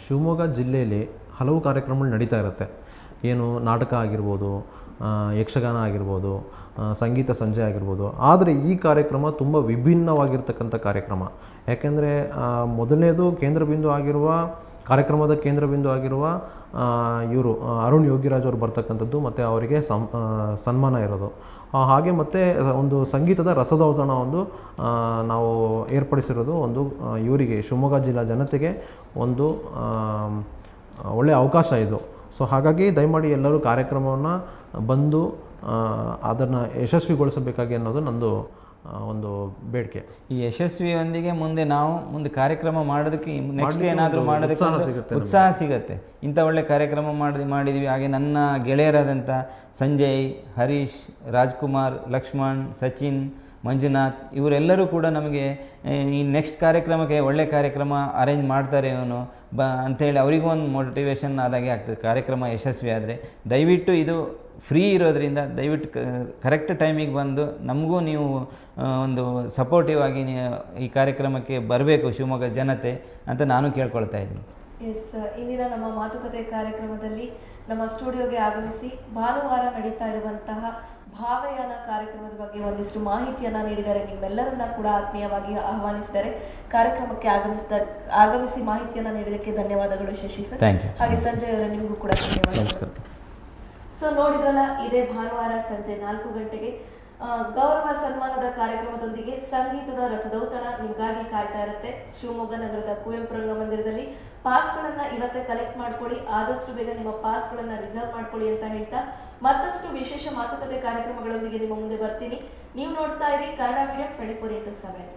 ಶಿವಮೊಗ್ಗ ಜಿಲ್ಲೆಯಲ್ಲಿ ಹಲವು ಕಾರ್ಯಕ್ರಮಗಳು ನಡೀತಾ ಇರುತ್ತೆ. ಏನು ನಾಟಕ ಆಗಿರ್ಬೋದು ಯಕ್ಷಗಾನ ಆಗಿರ್ಬೋದು ಸಂಗೀತ ಸಂಜೆ ಆಗಿರ್ಬೋದು. ಆದರೆ ಈ ಕಾರ್ಯಕ್ರಮ ತುಂಬ ವಿಭಿನ್ನವಾಗಿರ್ತಕ್ಕಂಥ ಕಾರ್ಯಕ್ರಮ. ಯಾಕೆಂದರೆ ಮೊದಲನೇದು ಕೇಂದ್ರ ಬಿಂದು ಆಗಿರುವ, ಕಾರ್ಯಕ್ರಮದ ಕೇಂದ್ರ ಬಿಂದು ಆಗಿರುವ ಇವರು ಅರುಣ್ ಯೋಗಿರಾಜ್ ಅವರು ಬರ್ತಕ್ಕಂಥದ್ದು ಮತ್ತು ಅವರಿಗೆ ಸಂ ಸನ್ಮಾನ ಇರೋದು. ಹಾಗೆ ಮತ್ತು ಒಂದು ಸಂಗೀತದ ರಸದೌತಣ ಒಂದು ನಾವು ಏರ್ಪಡಿಸಿರೋದು ಒಂದು ಇವರಿಗೆ, ಶಿವಮೊಗ್ಗ ಜಿಲ್ಲಾ ಜನತೆಗೆ ಒಂದು ಒಳ್ಳೆಯ ಅವಕಾಶ ಇದು. ಸೊ ಹಾಗಾಗಿ ದಯಮಾಡಿ ಎಲ್ಲರೂ ಕಾರ್ಯಕ್ರಮವನ್ನು ಬಂದು ಅದನ್ನು ಯಶಸ್ವಿಗೊಳಿಸಬೇಕಾಗಿ ಅನ್ನೋದು ನಂದು ಒಂದು ಬೇಡಿಕೆ. ಈ ಯಶಸ್ವಿಯೊಂದಿಗೆ ಮುಂದೆ ನಾವು ಮುಂದೆ ಕಾರ್ಯಕ್ರಮ ಮಾಡೋದಕ್ಕೆ ನೆಕ್ಸ್ಟ್ ಏನಾದರೂ ಮಾಡೋದಕ್ಕೆ ಉತ್ಸಾಹ ಸಿಗುತ್ತೆ ಉತ್ಸಾಹ ಸಿಗುತ್ತೆ. ಇಂಥ ಒಳ್ಳೆ ಕಾರ್ಯಕ್ರಮ ಮಾಡಿ ಮಾಡಿದ್ವಿ. ಹಾಗೆ ನನ್ನ ಗೆಳೆಯರಾದಂಥ ಸಂಜಯ್ ಹರೀಶ್ ರಾಜ್ಕುಮಾರ್ ಲಕ್ಷ್ಮಣ್ ಸಚಿನ್ ಮಂಜುನಾಥ್ ಇವರೆಲ್ಲರೂ ಕೂಡ ನಮಗೆ ಈ ನೆಕ್ಸ್ಟ್ ಕಾರ್ಯಕ್ರಮಕ್ಕೆ ಒಳ್ಳೆ ಕಾರ್ಯಕ್ರಮ ಅರೇಂಜ್ ಮಾಡ್ತಾರೆ ಇವನು. ಬ ಅಂಥೇಳಿ ಅವರಿಗೂ ಒಂದು ಮೋಟಿವೇಶನ್ ಆದಾಗೆ ಆಗ್ತದೆ. ಕಾರ್ಯಕ್ರಮ ಯಶಸ್ವಿ ಆದರೆ ದಯವಿಟ್ಟು ಇದು ಫ್ರೀ ಇರೋದರಿಂದ ದಯವಿಟ್ಟು ಕರೆಕ್ಟ್ ಟೈಮಿಗೆ ಬಂದು ನಮಗೂ ನೀವು ಒಂದು ಸಪೋರ್ಟಿವ್ ಆಗಿ ಈ ಕಾರ್ಯಕ್ರಮಕ್ಕೆ ಬರಬೇಕು ಶಿವಮೊಗ್ಗ ಜನತೆ ಅಂತ ನಾನು ಕೇಳ್ಕೊಳ್ತಾ ಇದ್ದೀನಿ. ಎಸ್ ಇಂದಿನ ನಮ್ಮ ಮಾತುಕತೆ ಕಾರ್ಯಕ್ರಮದಲ್ಲಿ ನಮ್ಮ ಸ್ಟುಡಿಯೋಗೆ ಆಗಮಿಸಿ ಭಾನುವಾರ ನಡೀತಾ ಇರುವಂತಹ ಭಾವಯಾನ ಕಾರ್ಯಕ್ರಮದ ಬಗ್ಗೆ ಒಂದಿಷ್ಟು ಮಾಹಿತಿಯನ್ನ ನೀಡಿದ್ದಾರೆ. ನಿಮ್ಮೆಲ್ಲರನ್ನ ಕೂಡ ಆತ್ಮೀಯವಾಗಿ ಆಹ್ವಾನಿಸಿದ್ದಾರೆ ಕಾರ್ಯಕ್ರಮಕ್ಕೆ ಆಗಮಿಸಿದ ಆಗಮಿಸಿ ಮಾಹಿತಿಯನ್ನ ನೀಡಿದ್ದಕ್ಕೆ ಧನ್ಯವಾದಗಳು ಶಶಿ ಸರ್. ಹಾಗೆ ಸಂಜಯ್ ಅವರ ನಿಮಗೂ ಕೂಡ ಧನ್ಯವಾದಗಳು. ಸೊ ನೋಡಿದ್ರಲ್ಲ ಇದೇ ಭಾನುವಾರ ಸಂಜೆ ನಾಲ್ಕು ಗಂಟೆಗೆ ಗೌರವ ಸನ್ಮಾನದ ಕಾರ್ಯಕ್ರಮದೊಂದಿಗೆ ಸಂಗೀತದ ರಸದೌತಣ ನಿಮ್ಗಾಗಿ ಕಾಯ್ತಾ ಇರುತ್ತೆ. ಶಿವಮೊಗ್ಗ ನಗರದ ಕುವೆಂಪು ರಂಗಮಂದಿರದಲ್ಲಿ ಪಾಸ್ಗಳನ್ನ ಇವತ್ತೇ ಕಲೆಕ್ಟ್ ಮಾಡ್ಕೊಳ್ಳಿ. ಆದಷ್ಟು ಬೇಗ ನಿಮ್ಮ ಪಾಸ್ಗಳನ್ನ ರಿಸರ್ವ್ ಮಾಡ್ಕೊಳ್ಳಿ ಅಂತ ಹೇಳ್ತಾ ಮತ್ತಷ್ಟು ವಿಶೇಷ ಮಾತುಕತೆ ಕಾರ್ಯಕ್ರಮಗಳೊಂದಿಗೆ ನಿಮ್ಮ ಮುಂದೆ ಬರ್ತೀನಿ. ನೀವು ನೋಡ್ತಾ ಇರಿ Kannada medium twenty four into seven